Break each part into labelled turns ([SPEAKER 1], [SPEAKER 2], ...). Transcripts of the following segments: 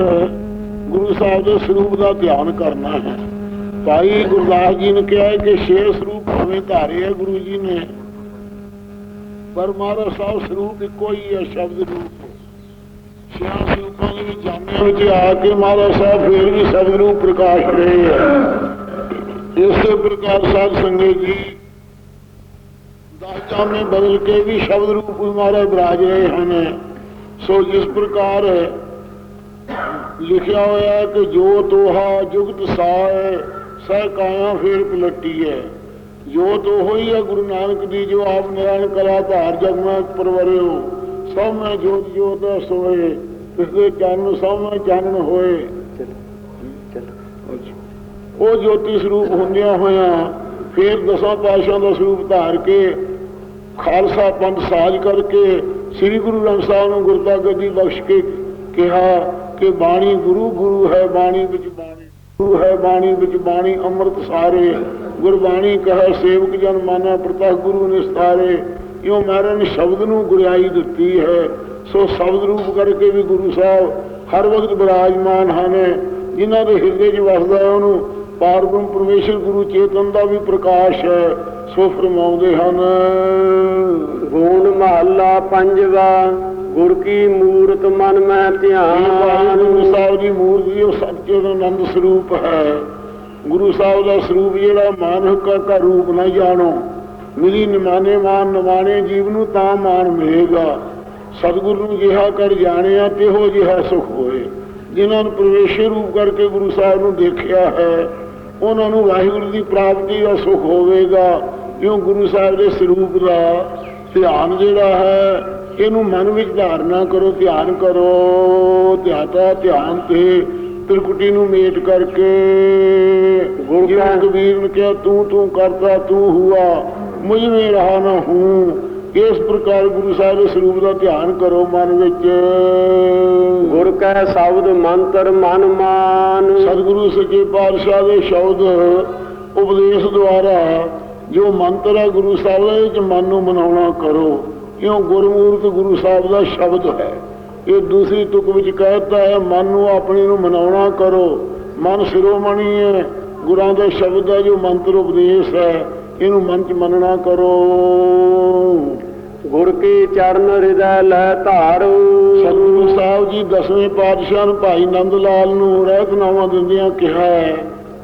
[SPEAKER 1] ਵਾਰ ਗੁਰੂ ਸਾਹਿਬ ਦੇ ਸਰੂਪ ਦਾ ਧਿਆਨ ਕਰਨਾ ਹੈ। ਭਾਈ ਗੁਰਦਾਸ ਜੀ ਨੇ ਕਿਹਾ ਕਿ ਛੇ ਸਰੂਪ ਭਾਵੇਂ ਧਾਰੇ ਹੈ ਗੁਰੂ ਜੀ ਨੇ। ਪਰ ਮਹਾਰਾਜ ਸਾਹਿਬ, ਸਰੂਪ ਇੱਕੋ ਹੀ ਹੈ, ਸ਼ਬਦ ਰੂਪ। ਛਿਆਂ ਸਰੂਪਾਂ ਦੇ ਜਾਣਿਆਂ ਵਿੱਚ ਆ ਕੇ ਮਹਾਰਾਜ ਸਾਹਿਬ ਫੇਰ ਵੀ ਸ਼ਬਦ ਰੂਪ ਪ੍ਰਕਾਸ਼ ਰਹੇ ਹੈ। ਇਸੇ ਪ੍ਰਕਾਰ ਸਾਧ ਸੰਗਤ ਜੀ ਦਸ ਜਾਮੇ ਬਦਲ ਕੇ ਵੀ ਸ਼ਬਦ ਰੂਪ ਮਹਾਰਾਜ ਬਰਾਜ ਰਹੇ ਹਨ। ਸੋ ਜਿਸ ਪ੍ਰਕਾਰ ਲਿਖਿਆ ਹੋਇਆ ਹੈ ਕਿ ਜੋ ਤੋਹਾ ਜੁਗਤ ਸਾਇ ਸਹਿ ਕਾਇਆ ਫੇਰ ਪਲਟੀ ਹੈ ਜੋ ਤੋ ਹੋਈ ਹੈ ਗੁਰੂ ਨਾਨਕ ਦੀ ਜੋ ਆਪ ਨਿਰਣ ਕਲਾ ਧਾਰ ਜਗ ਮੈਂ ਪਰਵਰਿਓ ਸਭ ਮੈਂ ਜੋਤ ਜੋਤ ਸੋਏ ਤਿਸਦੇ ਚੰਨ ਸਭ ਮੈਂ ਚਾਨਣ ਹੋਏ। ਉਹ ਜੋਤੀ ਸਰੂਪ ਹੁੰਦਿਆਂ ਹੋਇਆਂ ਫਿਰ ਦਸਾਂ ਪਾਤਸ਼ਾਹਾਂ ਦਾ ਸਰੂਪ ਧਾਰ ਕੇ ਖਾਲਸਾ ਪੰਥ ਸਾਜ ਕਰਕੇ ਸ੍ਰੀ ਗੁਰੂ ਗ੍ਰੰਥ ਸਾਹਿਬ ਨੂੰ ਗੁਰਤਾ ਗੱਦੀ ਬਖਸ਼ ਕੇ ਕਿਹਾ ਕਿ ਬਾਣੀ ਗੁਰੂ ਗੁਰੂ ਹੈ, ਬਾਣੀ ਵਿੱਚ ਬਾਣੀ, ਗੁਰੂ ਹੈ, ਬਾਣੀ ਵਿੱਚ ਬਾਣੀ, ਅੰਮ੍ਰਿਤ ਸਾਰੇ। ਗੁਰਬਾਣੀ ਕਹੈ, ਸੇਵਕ ਜਨ ਮਾਨਾ, ਪ੍ਰਤੱਖ ਗੁਰੂ ਨਿਸਤਾਰੇ। ਇਉਂ ਮਹਾਰਾਜ ਸ਼ਬਦ ਨੂੰ ਗੁਰਿਆਈ ਦਿੱਤੀ ਹੈ। ਸੋ ਸ਼ਬਦ ਰੂਪ ਕਰਕੇ ਵੀ ਗੁਰੂ ਸਾਹਿਬ ਹਰ ਵਕਤ ਬਿਰਾਜਮਾਨ ਹਨ। ਜਿਨ੍ਹਾਂ ਦੇ ਹਿਰਦੇ 'ਚ ਵਸਦਾ ਹੈ, ਉਹਨੂੰ ਪਾਰਬ੍ਰਹਮ ਪਰਮੇਸ਼ਰ ਗੁਰੂ ਚੇਤਨ ਦਾ ਵੀ ਪ੍ਰਕਾਸ਼ ਹੈ। ਸੋ ਫਰਮਾਉਂਦੇ ਹਨ
[SPEAKER 2] ਗੂਣ ਮਹੱਲਾ ਪੰਜਵਾ। ਗੁਰ ਕੀ ਮੂਰਤ ਮਨ ਮੈਂ
[SPEAKER 1] ਗੁਰੂ
[SPEAKER 2] ਧਿਆਨ
[SPEAKER 1] ਸਾਹਿਬ ਦੀ ਮੂਰਤੀ ਉਹ ਸੱਚੇ ਦਾ ਆਨੰਦ ਸਰੂਪ ਹੈ। ਗੁਰੂ ਸਾਹਿਬ ਦਾ ਸਰੂਪ ਜਿਹੜਾ ਮਾਨਵ ਕਾ ਰੂਪ ਨਾ ਜਾਣੋ। ਮਿਲੀ ਨਿਮਾਨੇ ਮਾਨ ਨਿਮਾਣੇ ਜੀਵ ਨੂੰ ਤਾਂ ਮਾਨ ਮਿਲੇਗਾ। ਸਤਿਗੁਰ ਨੂੰ ਜਿਹਾ ਕਰ ਜਾਣਿਆ ਤਿਹੋ ਜਿਹਾ ਸੁਖ ਹੋਏ। ਜਿਨ੍ਹਾਂ ਨੂੰ ਪ੍ਰਵੇਸ਼ੀ ਰੂਪ ਕਰਕੇ ਗੁਰੂ ਸਾਹਿਬ ਨੂੰ ਦੇਖਿਆ ਹੈ, ਉਹਨਾਂ ਨੂੰ ਵਾਹਿਗੁਰੂ ਦੀ ਪ੍ਰਾਪਤੀ ਦਾ ਸੁਖ ਹੋਵੇਗਾ। ਕਿਉਂ ਗੁਰੂ ਸਾਹਿਬ ਦੇ ਸਰੂਪ ਦਾ ਧਿਆਨ ਜਿਹੜਾ ਹੈ ਇਹਨੂੰ ਮਨ ਵਿੱਚ ਧਾਰਨਾ ਕਰੋ ਧਿਆਨ ਕਰੋ ਧਿਆਤਾ ਧਿਆਨ ਤੇ ਤ੍ਰਿਕੁਟੀ ਨੂੰ ਮੇਟ ਕਰਕੇ। ਗੁਰੂ ਕਬੀਰ ਨੇ ਕਿਹਾ ਤੂੰ ਤੂੰ ਕਰਤਾ ਤੂੰ ਹੁਆ ਮੁਝ ਮੇ ਰਹਾ ਨਾ ਹੂੰ। ਇਸ ਪ੍ਰਕਾਰ ਗੁਰੂ ਸਾਹਿਬ ਦੇ ਸਰੂਪ ਦਾ ਧਿਆਨ ਕਰੋ ਮਨ ਵਿੱਚ।
[SPEAKER 2] ਗੁਰ ਕੈ ਸ਼ਬਦ ਮੰਤਰ ਮਨ ਮਾਨ।
[SPEAKER 1] ਸਤਿਗੁਰੂ ਸੱਚੇ ਪਾਤਸ਼ਾਹ ਦੇ ਸ਼ਬਦ ਉਪਦੇਸ਼ ਦੁਆਰਾ ਜੋ ਮੰਤਰ ਹੈ ਗੁਰੂ ਸਾਹਿਬ ਦਾ ਇਹ ਚ ਮਨ ਨੂੰ ਮਨਾਉਣਾ ਕਰੋ। ਕਿਉਂ ਗੁਰਮੂਰਤ ਗੁਰੂ ਸਾਹਿਬ ਦਾ ਸ਼ਬਦ ਹੈ? ਇਹ ਦੂਸਰੀ ਤੁਕ ਵਿੱਚ ਕਹਿਤਾ ਹੈ ਮਨ ਨੂੰ ਆਪਣੇ ਨੂੰ ਮਨਾਉਣਾ ਕਰੋ। ਮਨ ਸਿਰੋਮਣੀ ਹੈ। ਗੁਰਾਂ ਦੇ ਸ਼ਬਦ ਦਾ ਜੋ ਮੰਤਰ ਉਪਦੇਸ਼ ਹੈ ਇਹਨੂੰ ਮਨ ਚ ਮੰਨਣਾ ਕਰੋ।
[SPEAKER 2] ਗੁਰ ਕੀ ਚਰਨ ਹਿਰਦੈ ਲੈ ਧਾਰੂ।
[SPEAKER 1] ਸਤਿਗੁਰੂ ਸਾਹਿਬ ਜੀ ਦਸਵੇਂ ਪਾਤਸ਼ਾਹ ਨੂੰ ਭਾਈ ਨੰਦ ਲਾਲ ਨੂੰ ਰਹਿਤ ਨਾਵਾਂ ਦਿੰਦਿਆਂ ਕਿਹਾ ਹੈ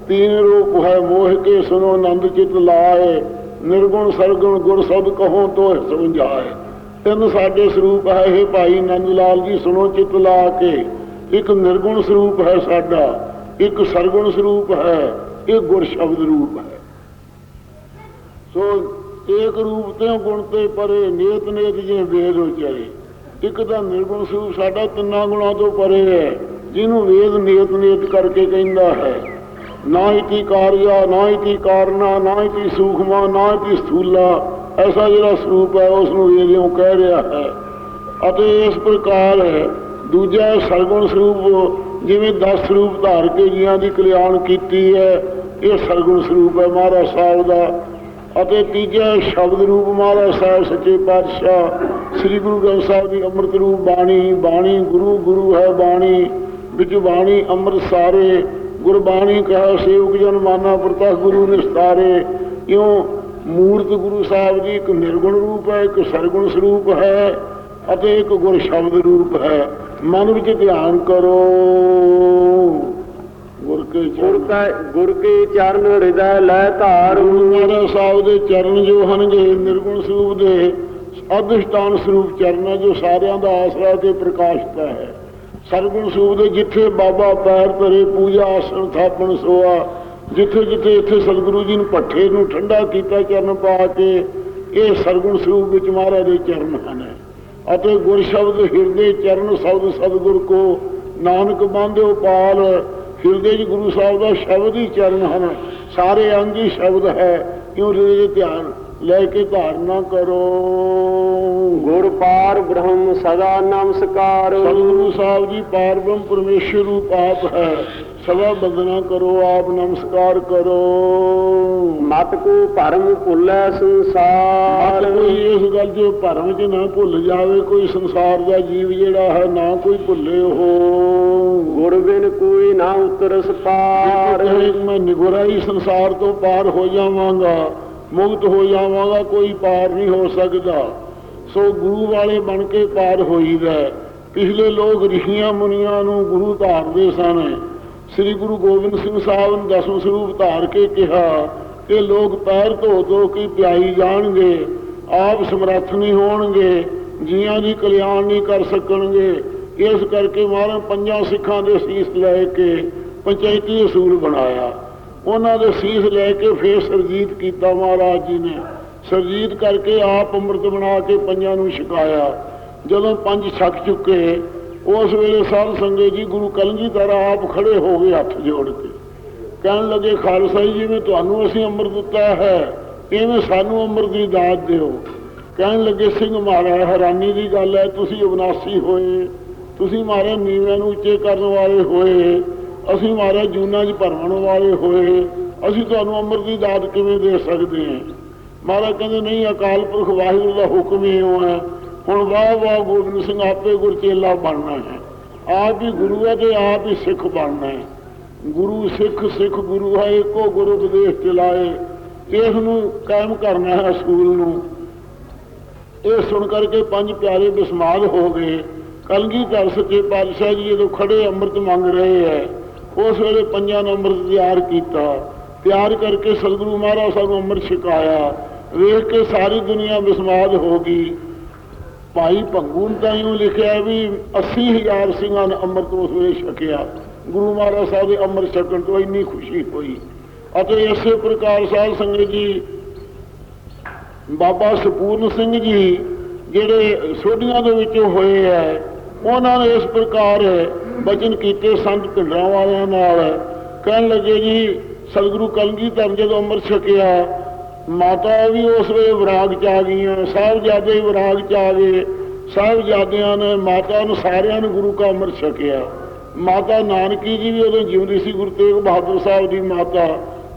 [SPEAKER 1] ਤੀਨ ਰੂਪ ਹੈ ਮੋਹ ਕੇ ਸੁਨੋ ਨੰਦ ਚਿਤ ਲਾਏ। ਨਿਰਗੁਣ ਸਰਗੁਣ ਗੁਰ ਸਬਦ ਕਹੋ ਤੋ ਸਮਝਾਏ। ਤਿੰਨ ਸਾਡੇ ਸਰੂਪ ਹੈ ਇਹ ਭਾਈ ਨੰਦ ਲਾਲ ਜੀ, ਸੁਣੋ ਚਿਤ ਲਾ ਕੇ। ਇੱਕ ਨਿਰਗੁਣ ਸਰੂਪ ਹੈ ਸਾਡਾ, ਇੱਕ ਸਰਗੁਣ ਸਰੂਪ ਹੈ, ਇਹ ਗੁਰ ਸ਼ਬਦ ਰੂਪ ਹੈ। ਸੋ ਏਕ ਰੂਪ ਤੇ ਗੁਣ ਤੇ ਪਰੇ, ਨੇਤ ਨੇਤ ਜਿਵੇਂ ਵੇਦ ਉਚਾਰੇ ਇੱਕ ਤਾਂ ਨਿਰਗੁਣ ਸਰੂਪ ਸਾਡਾ ਤਿੰਨਾਂ ਗੁਣਾਂ ਤੋਂ ਪਰੇ ਹੈ, ਜਿਹਨੂੰ ਵੇਦ ਨੇਤ ਨੇਤ ਕਰਕੇ ਕਹਿੰਦਾ ਹੈ। ਨਾ ਇਤੀ ਕਾਰਿਆ, ਨਾ ਇਤੀ ਕਾਰਨਾ, ਨਾ ਇਤੀ ਸੂਖਮਾ, ਨਾ ਇਤੀ ਸਥੂਲਾ। ਐਸਾ ਜਿਹੜਾ ਸਰੂਪ ਹੈ, ਉਸ ਨੂੰ ਵੇਦਿਓ ਕਹਿ ਰਿਹਾ ਹੈ। ਅਤੇ ਇਸ ਪ੍ਰਕਾਰ ਦੂਜਾ ਸਰਗੁਣ ਸਰੂਪ, ਜਿਵੇਂ 10 ਸਰੂਪ ਧਾਰ ਕੇ ਜੀਆਂ ਦੀ ਕਲਿਆਣ ਕੀਤੀ ਹੈ, ਇਹ ਸਰਗੁਣ ਸਰੂਪ ਹੈ ਮਹਾਰਾਜ ਸਾਹਿਬ ਦਾ। ਅਤੇ ਤੀਜਾ ਹੈ ਸ਼ਬਦ ਰੂਪ ਮਹਾਰਾਜ ਸਾਹਿਬ ਸੱਚੇ ਪਾਤਸ਼ਾਹ, ਸ੍ਰੀ ਗੁਰੂ ਗ੍ਰੰਥ ਸਾਹਿਬ ਦੀ ਅੰਮ੍ਰਿਤ ਰੂਪ ਬਾਣੀ ਬਾਣੀ ਗੁਰੂ ਗੁਰੂ ਹੈ ਬਾਣੀ, ਵਿੱਚ ਬਾਣੀ ਅੰਮ੍ਰਿਤ ਸਾਰੇ, ਗੁਰਬਾਣੀ ਕਹੈ ਸੇਵਕ ਜਨ ਮਾਨਾ ਪ੍ਰਤੱਖ ਗੁਰੂ ਨਿਸਤਾਰੇ, ਇਉਂ ਮੂਰਤ ਗੁਰੂ ਸਾਹਿਬ ਦੀ ਇੱਕ ਨਿਰਗੁਣ ਰੂਪ ਹੈ ਇੱਕ ਸਰਗੁਣ ਸਰੂਪ ਹੈ ਅਤੇ ਇੱਕ ਗੁਰ ਸ਼ਬਦ ਰੂਪ ਹੈ। ਮਨ ਵਿੱਚ ਧਿਆਨ ਕਰੋ। ਗੁਰ ਕੇ
[SPEAKER 2] ਗੁਰ ਕੈ ਗੁਰ ਕੀ ਚਰਨ ਹਿਰਦੈ ਲੈ ਧਾਰੂ
[SPEAKER 1] ਗੁਰੂ ਸਾਹਿਬ ਦੇ ਚਰਨ ਜੋ ਹਨਗੇ ਨਿਰਗੁਣ ਸਰੂਪ ਦੇ ਅਧਿਸ਼ਟਾਨ ਸਰੂਪ ਚਰਨਾਂ ਜੋ ਸਾਰਿਆਂ ਦਾ ਆਸਰਾ ਤੇ ਪ੍ਰਕਾਸ਼ਤਾ ਹੈ। ਸਰਗੁਣ ਸਰੂਪ ਦੇ ਜਿੱਥੇ ਬਾਬਾ ਪੈਰ ਧਰੇ ਪੂਜਾ ਆਸਣ ਥਾਪਣ ਸੋਆ ਜਿੱਥੇ ਜਿੱਥੇ ਇੱਥੇ ਸਤਿਗੁਰੂ ਜੀ ਨੂੰ ਪੱਠੇ ਨੂੰ ਠੰਡਾ ਕੀਤਾ ਚਰਨ ਪਾ ਕੇ, ਇਹ ਸਰਗੁਣ ਸਰੂਪ ਵਿੱਚ ਮਹਾਰਾਜ ਦੇ ਚਰਨ ਹਨ। ਅਤੇ ਗੁਰ ਸ਼ਬਦ ਹਿਰਦੇ ਚਰਨ ਸ਼ਬਦ ਸਤਿਗੁਰ ਕੋ, ਨਾਨਕ ਬਾਂਧਿਓ ਪਾਲ, ਹਿਰਦੇ 'ਚ ਗੁਰੂ ਸਾਹਿਬ ਦਾ ਸ਼ਬਦ ਹੀ ਚਰਨ ਹਨ। ਸਾਰੇ ਅੰਗ ਹੀ ਸ਼ਬਦ ਹੈ ਕਿਉਂ ਹਿਰਦੇ 'ਚ ਧਿਆਨ। ਲੈ ਕੇ ਧਾਰਨਾ ਕਰੋ।
[SPEAKER 2] ਗੁਰ ਪਾਰ ਬ੍ਰਹਮ ਸਦਾ ਨਮਸਕਾਰ।
[SPEAKER 1] ਸਤਿਗੁਰੂ ਸਾਹਿਬ ਜੀ ਪਾਰਬ੍ਰਹਮ ਪਰਮੇਸ਼ਰ ਰੂਪ ਆਪ ਹੈ। ਸਦਾ ਬੰਦਨਾ ਕਰੋ ਆਪ ਨਮਸਕਾਰ ਕਰੋ।
[SPEAKER 2] ਮਤ ਕੋ ਭਰਮ ਭੁੱਲੈ ਸੰਸਾਰ।
[SPEAKER 1] ਕੋਈ ਇਸ ਗੱਲ 'ਚ ਭਰਮ 'ਚ ਨਾ ਭੁੱਲ ਜਾਵੇ ਕੋਈ ਸੰਸਾਰ ਦਾ ਜੀਵ ਜਿਹੜਾ ਹੈ ਨਾ ਕੋਈ ਭੁੱਲੇ ਉਹ।
[SPEAKER 2] ਗੁਰ ਬਿਨ ਕੋਈ ਨਾ ਉਤਰਸ ਪਾਰ
[SPEAKER 1] ਮੈਂ ਨਿਗੁਰਾਈ ਸੰਸਾਰ ਤੋਂ ਪਾਰ ਹੋ ਜਾਵਾਂਗਾ ਮੁਕਤ ਹੋ ਜਾਵਾਂਗਾ ਕੋਈ ਪਾਰ ਨਹੀਂ ਹੋ ਸਕਦਾ। ਸੋ ਗੁਰੂ ਵਾਲੇ ਬਣ ਕੇ ਪਾਰ ਹੋਈਦਾ ਹੈ। ਪਿਛਲੇ ਲੋਕ ਰਿਸ਼ੀਆਂ ਮੁਨੀਆਂ ਨੂੰ ਗੁਰੂ ਧਾਰਦੇ ਸਨ। ਸ੍ਰੀ ਗੁਰੂ ਗੋਬਿੰਦ ਸਿੰਘ ਸਾਹਿਬ ਨੇ ਦਸਮ ਸਰੂਪ ਧਾਰ ਕੇ ਕਿਹਾ ਕਿ ਲੋਕ ਪੈਰ ਧੋ ਧੋ ਕੇ ਪਿਆਈ ਜਾਣਗੇ, ਆਪ ਸਮਰੱਥ ਨਹੀਂ ਹੋਣਗੇ, ਜੀਆਂ ਦੀ ਕਲਿਆਣ ਨਹੀਂ ਕਰ ਸਕਣਗੇ। ਇਸ ਕਰਕੇ ਮਹਾਰਾਜ ਪੰਜਾਂ ਸਿੱਖਾਂ ਦੇ ਸੀਸ ਲੈ ਕੇ ਪੰਚਾਇਤੀ ਅਸੂਲ ਬਣਾਇਆ। ਉਹਨਾਂ ਦੇ ਸੀਸ ਲੈ ਕੇ ਫੇਰ ਸਰਜੀਤ ਕੀਤਾ ਮਹਾਰਾਜ ਜੀ ਨੇ। ਸਰਜੀਤ ਕਰਕੇ ਆਪ ਅੰਮ੍ਰਿਤ ਬਣਾ ਕੇ ਪੰਜਾਂ ਨੂੰ ਛਕਾਇਆ। ਜਦੋਂ ਪੰਜ ਛਕ ਚੁੱਕੇ, ਉਸ ਵੇਲੇ ਸਾਧ ਸੰਗਤ ਜੀ ਗੁਰੂ ਕਲਗੀਧਰ ਆਪ ਖੜੇ ਹੋ ਗਏ ਹੱਥ ਜੋੜ ਕੇ। ਕਹਿਣ ਲੱਗੇ, ਖਾਲਸਾ ਜੀ, ਜਿਵੇਂ ਤੁਹਾਨੂੰ ਅਸੀਂ ਅੰਮ੍ਰਿਤ ਦਿੱਤਾ ਹੈ, ਇਵੇਂ ਸਾਨੂੰ ਅੰਮ੍ਰਿਤ ਦੀ ਦਾਤ ਦਿਓ। ਕਹਿਣ ਲੱਗੇ, ਸਿੰਘ ਮਹਾਰਾਜ, ਹੈਰਾਨੀ ਦੀ ਗੱਲ ਹੈ, ਤੁਸੀਂ ਅਵਨਾਸੀ ਹੋਏ, ਤੁਸੀਂ ਮਹਾਰਾਜ ਨੀਵਿਆਂ ਨੂੰ ਉੱਚੇ ਕਰਨ ਵਾਲੇ ਹੋਏ ਅਸੀਂ ਮਹਾਰਾਜ ਜੂਨਾਂ 'ਚ ਭਰਮਣ ਵਾਲੇ ਹੋਏ, ਅਸੀਂ ਤੁਹਾਨੂੰ ਅੰਮ੍ਰਿਤ ਦੀ ਦਾਤ ਕਿਵੇਂ ਦੇ ਸਕਦੇ ਹਾਂ? ਮਹਾਰਾਜ ਕਹਿੰਦੇ, ਨਹੀਂ, ਅਕਾਲ ਪੁਰਖ ਵਾਹਿਗੁਰੂ ਦਾ ਹੁਕਮ ਹੀ ਉਹ ਹੈ। ਹੁਣ ਵਾਹ ਵਾਹ ਗੋਬਿੰਦ ਸਿੰਘ ਆਪੇ ਗੁਰਚੇਲਾ ਬਣਨਾ ਹੈ। ਆਪ ਹੀ ਗੁਰੂ ਹੈ ਤੇ ਆਪ ਹੀ ਸਿੱਖ ਬਣਨਾ ਹੈ। ਗੁਰੂ ਸਿੱਖ ਸਿੱਖ ਗੁਰੂ ਹੈ, ਇੱਕੋ ਗੁਰੂ ਉਪਦੇਸ਼ ਚਲਾਏ ਇਸ ਨੂੰ ਕਾਇਮ ਕਰਨਾ ਹੈ ਸਕੂਲ ਨੂੰ। ਇਹ ਸੁਣ ਕਰਕੇ ਪੰਜ ਪਿਆਰੇ ਬਿਸਮਾਦ ਹੋ ਗਏ। ਕਲਗੀ ਕਲਗੀਧਰ ਸੱਚੇ ਪਾਤਸ਼ਾਹ ਜੀ ਜਦੋਂ ਖੜੇ ਅੰਮ੍ਰਿਤ ਮੰਗ ਰਹੇ ਹੈ ਉਸ ਵੇਲੇ ਪੰਜਾਂ ਨੰਬਰ ਤਿਆਰ ਕੀਤਾ। ਤਿਆਰ ਕਰਕੇ ਸਤਿਗੁਰੂ ਮਹਾਰਾਜ ਸਾਨੂੰ ਅੰਮ੍ਰਿਤ ਛਕਾਇਆ। ਵੇਖ ਕੇ ਸਾਰੀ ਦੁਨੀਆ ਬਿਸਮਾਦ ਹੋ ਗਈ। ਭਾਈ ਭੰਗੂ ਨੇ ਤਾਂ ਇਉਂ ਲਿਖਿਆ ਵੀ 80000 ਸਿੰਘਾਂ ਨੇ ਅੰਮ੍ਰਿਤ ਉਸ ਵੇਲੇ ਛਕਿਆ। ਗੁਰੂ ਮਹਾਰਾਜ ਸਾਹਿਬ ਦੇ ਅੰਮ੍ਰਿਤ ਛਕਣ ਤੋਂ ਇੰਨੀ ਖੁਸ਼ੀ ਹੋਈ। ਅਤੇ ਇਸੇ ਪ੍ਰਕਾਰ ਸਾਧ ਸੰਗਤ ਜੀ, ਬਾਬਾ ਸਪੂਰਨ ਸਿੰਘ ਜੀ, ਜਿਹੜੇ ਸੋਢੀਆਂ ਦੇ ਵਿੱਚ ਹੋਏ ਹੈ ਉਹਨਾਂ ਨੇ ਇਸ ਪ੍ਰਕਾਰ ਬਚਨ ਕੀਤੇ ਸੰਤ ਭਿੰਡਰਾਂ ਵਾਲਿਆਂ ਨਾਲ। ਕਹਿਣ ਲੱਗੇ ਜੀ, ਸਤਿਗੁਰੂ ਕਲਗੀ ਕਲਗੀਧਰ ਜਦੋਂ ਅੰਮ੍ਰਿਤ ਛਕਿਆ, ਮਾਤਾ ਵੀ ਉਸ ਵੇਲੇ ਵਿਰਾਗ ਚ ਆ ਗਈਆਂ, ਸਾਹਿਬਜ਼ਾਦੇ ਵੀ ਵਿਰਾਗ ਚ ਆ ਗਏ। ਸਾਹਿਬਜ਼ਾਦਿਆਂ ਨੇ ਮਾਤਾ ਨੂੰ ਸਾਰਿਆਂ ਨੂੰ ਗੁਰੂ ਕਾ ਅੰਮ੍ਰਿਤ ਛਕਿਆ। ਮਾਤਾ ਨਾਨਕੀ ਜੀ ਵੀ ਉਦੋਂ ਜਿਉਂਦੀ ਸੀ, ਗੁਰੂ ਤੇਗ ਬਹਾਦਰ ਸਾਹਿਬ ਦੀ ਮਾਤਾ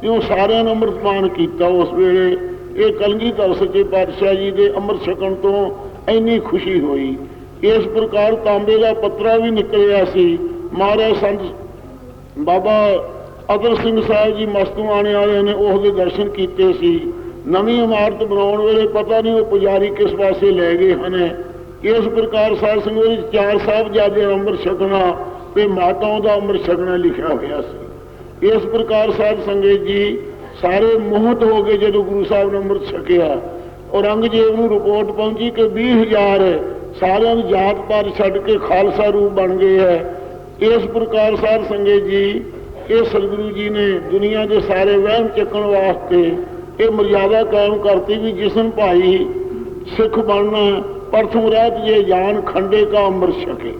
[SPEAKER 1] ਜਿਉਂ ਸਾਰਿਆਂ ਨੂੰ ਅੰਮ੍ਰਿਤਪਾਨ ਕੀਤਾ ਉਸ ਵੇਲੇ। ਇਹ ਕਲਗੀ ਧਰ ਸੱਚੇ ਪਾਤਸ਼ਾਹ ਜੀ ਦੇ ਅੰਮ੍ਰਿਤ ਛਕਣ ਤੋਂ ਇੰਨੀ ਖੁਸ਼ੀ ਹੋਈ। ਇਸ ਪ੍ਰਕਾਰ ਤਾਂਬੇ ਦਾ ਪੱਤਰਾ ਵੀ ਨਿਕਲਿਆ ਸੀ। ਮਹਾਰਾਜ ਸੰਤ ਬਾਬਾ ਅਦਰ ਸਿੰਘ ਸਾਹਿਬ ਜੀ ਮਸਤੂ ਮਸਤੂਆਣੇ ਵਾਲੇ ਨੇ ਉਸ ਦੇ ਦਰਸ਼ਨ ਕੀਤੇ ਸੀ। ਨਵੀਂ ਇਮਾਰਤ ਬਣਾਉਣ ਵੇਲੇ ਪਤਾ ਨਹੀਂ ਉਹ ਪੁਜਾਰੀ ਕਿਸ ਪਾਸੇ ਲੈ ਗਏ ਹਨ। ਇਸ ਪ੍ਰਕਾਰ ਸਾਧ ਸੰਗਤ ਵਿੱਚ ਚਾਰ ਸਾਹਿਬਜ਼ਾਦੇ ਅੰਮ੍ਰਿਤ ਛਕਣਾ ਤੇ ਮਾਤਾਵਾਂ ਦਾ ਅੰਮ੍ਰਿਤ ਛਕਣਾ ਲਿਖਿਆ ਹੋਇਆ ਸੀ। ਇਸ ਪ੍ਰਕਾਰ ਸਾਧ ਸੰਗਤ ਜੀ ਸਾਰੇ ਮੋਹਤ ਹੋ ਗਏ ਜਦੋਂ ਗੁਰੂ ਸਾਹਿਬ ਨੇ ਅੰਮ੍ਰਿਤ ਛਕਿਆ, ਔਰੰਗਜ਼ੇਬ ਨੂੰ ਰਿਪੋਰਟ ਪਹੁੰਚੀ ਕਿ 20000 ਸਾਰਿਆਂ ਨੂੰ ਜਾਤ ਪਾਤ ਛੱਡ ਕੇ ਖਾਲਸਾ ਰੂਪ ਬਣ ਗਏ ਹੈ। ਇਸ ਪ੍ਰਕਾਰ ਸਾਧ ਸੰਗਤ ਜੀ, ਇਹ ਸਤਿਗੁਰੂ ਜੀ ਨੇ ਦੁਨੀਆ ਦੇ ਸਾਰੇ ਵਹਿਮ ਚੱਕਣ ਵਾਸਤੇ ਇਹ ਮਰਿਆਦਾ ਕਾਇਮ ਕਰਤੀ ਵੀ ਜਿਸਨ ਭਾਈ ਸਿੱਖ ਬਣਨਾ ਪ੍ਰਥਮ ਰਹਿਤ ਜੇ ਜਾਨ ਖੰਡੇ ਕਾ ਅੰਮ੍ਰਿਤ ਛਕੇ।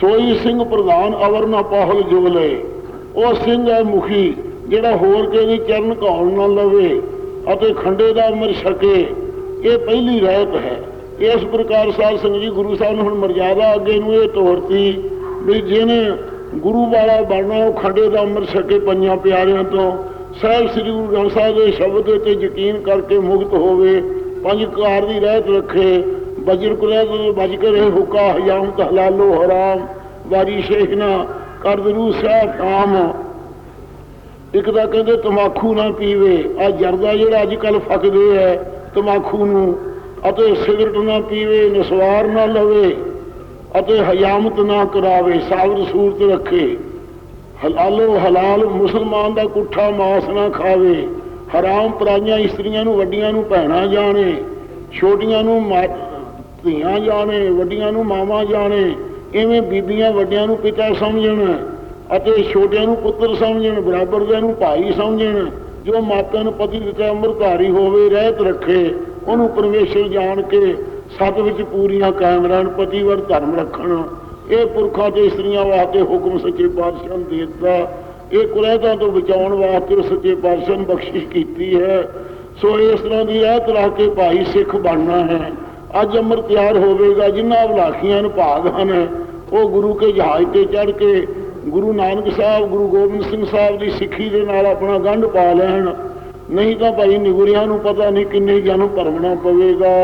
[SPEAKER 1] ਸੋਈ ਸਿੰਘ ਪ੍ਰਧਾਨ ਅਵਰ ਨਾ ਪਾਹਲ ਜੋਲੇ ਉਹ ਸਿੰਘ ਹੈ ਮੁਖੀ ਜਿਹੜਾ ਹੋਰ ਕੇ ਦੀ ਚਰਨ ਘਾਉਣ ਨਾ ਲਵੇ ਅਤੇ ਖੰਡੇ ਦਾ ਅੰਮ੍ਰਿਤ ਛਕੇ। ਇਹ ਪਹਿਲੀ ਰਹਿਤ ਹੈ। ਇਸ ਪ੍ਰਕਾਰ ਸਾਹਿਬ ਸੰਗਤ ਜੀ ਗੁਰੂ ਸਾਹਿਬ ਨੇ ਹੁਣ ਮਰਜ਼ਾਦਾ ਅੱਗੇ ਨੂੰ ਇਹ ਤੋਰਤੀ ਵੀ ਜਿਹਨੇ ਗੁਰੂ ਵਾਲਾ ਬਣਨਾ, ਉਹ ਖੰਡੇ ਦਾ ਅੰਮ੍ਰਿਤ ਛਕੇ ਪੰਜਾਂ ਪਿਆਰਿਆਂ ਤੋਂ, ਸਾਹਿਬ ਸ੍ਰੀ ਗੁਰੂ ਗ੍ਰੰਥ ਸਾਹਿਬ ਦੇ ਸ਼ਬਦ ਤੇ ਯਕੀਨ ਕਰਕੇ ਮੁਕਤ ਹੋਵੇ, ਪੰਜ ਕਾਰ ਦੀ ਰਹਿਤ ਰੱਖੇ, ਬਜਰ ਕੁਲੇ ਤੋਂ ਬਜ ਕੇ ਰਹੇ ਹੁਕਾ ਹਯਾਮ ਤਹਲਾਲੋ ਹਰਾਮ, ਵਾਰੀ ਸ਼ੇਖਨਾ ਕਰ ਦਰੂ ਸਾਹਿਬ ਕਾਮ ਇੱਕ ਤਾਂ ਕਹਿੰਦੇ ਤਮਾਖੂ ਨਾ ਪੀਵੇ ਆ ਜਰਦਾ ਜਿਹੜਾ ਅੱਜ ਕੱਲ ਫੱਕਦੇ ਐ ਤਮਾਖੂ ਨੂੰ। ਅਤੇ ਸਿਗਰਟ ਨਾ ਪੀਵੇ, ਨਸਵਾਰ ਨਾ ਲਵੇ ਅਤੇ ਹਯਾਮਤ ਨਾ ਕਰਾਵੇ ਸਾਬਰ ਸੂਰਤ ਰੱਖੇ। ਹਲਾਲੋ ਹਲਾਲ, ਮੁਸਲਮਾਨ ਦਾ ਕੁੱਠਾ ਮਾਸ ਨਾ ਖਾਵੇ। ਹਰਾਮ ਪਰਾਈਆਂ ਇਸਤਰੀਆਂ ਨੂੰ, ਵੱਡੀਆਂ ਨੂੰ ਭੈਣਾ ਜਾਣੇ। ਛੋਟੀਆਂ ਨੂੰ ਮਾ- ਧੀਆਂ ਜਾਣੇ, ਵੱਡੀਆਂ ਨੂੰ ਮਾਵਾਂ ਜਾਣੇ। ਇਵੇਂ ਬੀਬੀਆਂ ਵੱਡਿਆਂ ਨੂੰ ਪਿਤਾ ਸਮਝਣ ਅਤੇ ਛੋਟਿਆਂ ਨੂੰ ਪੁੱਤਰ ਸਮਝਣ, ਬਰਾਬਰ ਦੇ ਨੂੰ ਭਾਈ ਸਮਝਣ, ਜੋ ਮਾਪਿਆਂ ਨੂੰ ਪਤੀ ਦਿੱਤਾ, ਅੰਮ੍ਰਿਤਧਾਰੀ ਹੋਵੇ, ਰਹਿਤ ਰੱਖੇ। ਉਹਨੂੰ ਪਰਮੇਸ਼ਰ ਜਾਣ ਕੇ ਸਤ ਵਿੱਚ ਪੂਰੀਆਂ ਕਾਇਮ ਰਹਿਣ, ਪਤੀਵਰ ਧਰਮ ਰੱਖਣ। ਇਹ ਪੁਰਖਾਂ ਤੇ ਇਸਤਰੀਆਂ ਵਾਸਤੇ ਹੁਕਮ ਸੱਚੇ ਪਾਤਸ਼ਾਹ ਨੇ ਦੇ ਦਿੱਤਾ। ਇਹ ਕੁਰੈਤਾਂ ਤੋਂ ਬਚਾਉਣ ਵਾਸਤੇ ਸੱਚੇ ਪਾਤਸ਼ਾਹ ਨੇ ਬਖਸ਼ਿਸ਼ ਕੀਤੀ ਹੈ। ਸੋ ਇਸ ਤਰ੍ਹਾਂ ਦੀ ਰਹਿਤ ਰੱਖ ਕੇ ਭਾਈ ਸਿੱਖ ਬਣਨਾ ਹੈ। ਅੱਜ ਅੰਮ੍ਰਿਤ ਤਿਆਰ ਹੋਵੇਗਾ ਜਿਨ੍ਹਾਂ ਬਲਾਖੀਆਂ ਨੂੰ ਭਾਗ ਹਨ, ਉਹ ਗੁਰੂ ਕੇ ਜਹਾਜ਼ ਤੇ ਚੜ ਕੇ ਗੁਰੂ ਨਾਨਕ ਸਾਹਿਬ, ਗੁਰੂ ਗੋਬਿੰਦ ਸਿੰਘ ਸਾਹਿਬ ਦੀ ਸਿੱਖੀ ਦੇ ਨਾਲ ਆਪਣਾ ਗੰਢ ਪਾ ਲੈਣ। ਨਹੀਂ ਤਾਂ ਭਾਈ ਨਿਗੁਰਿਆਂ ਨੂੰ ਪਤਾ ਨਹੀਂ ਕਿੰਨੇ ਜਨਮ ਭਰਮਣਾ ਪਵੇਗਾ।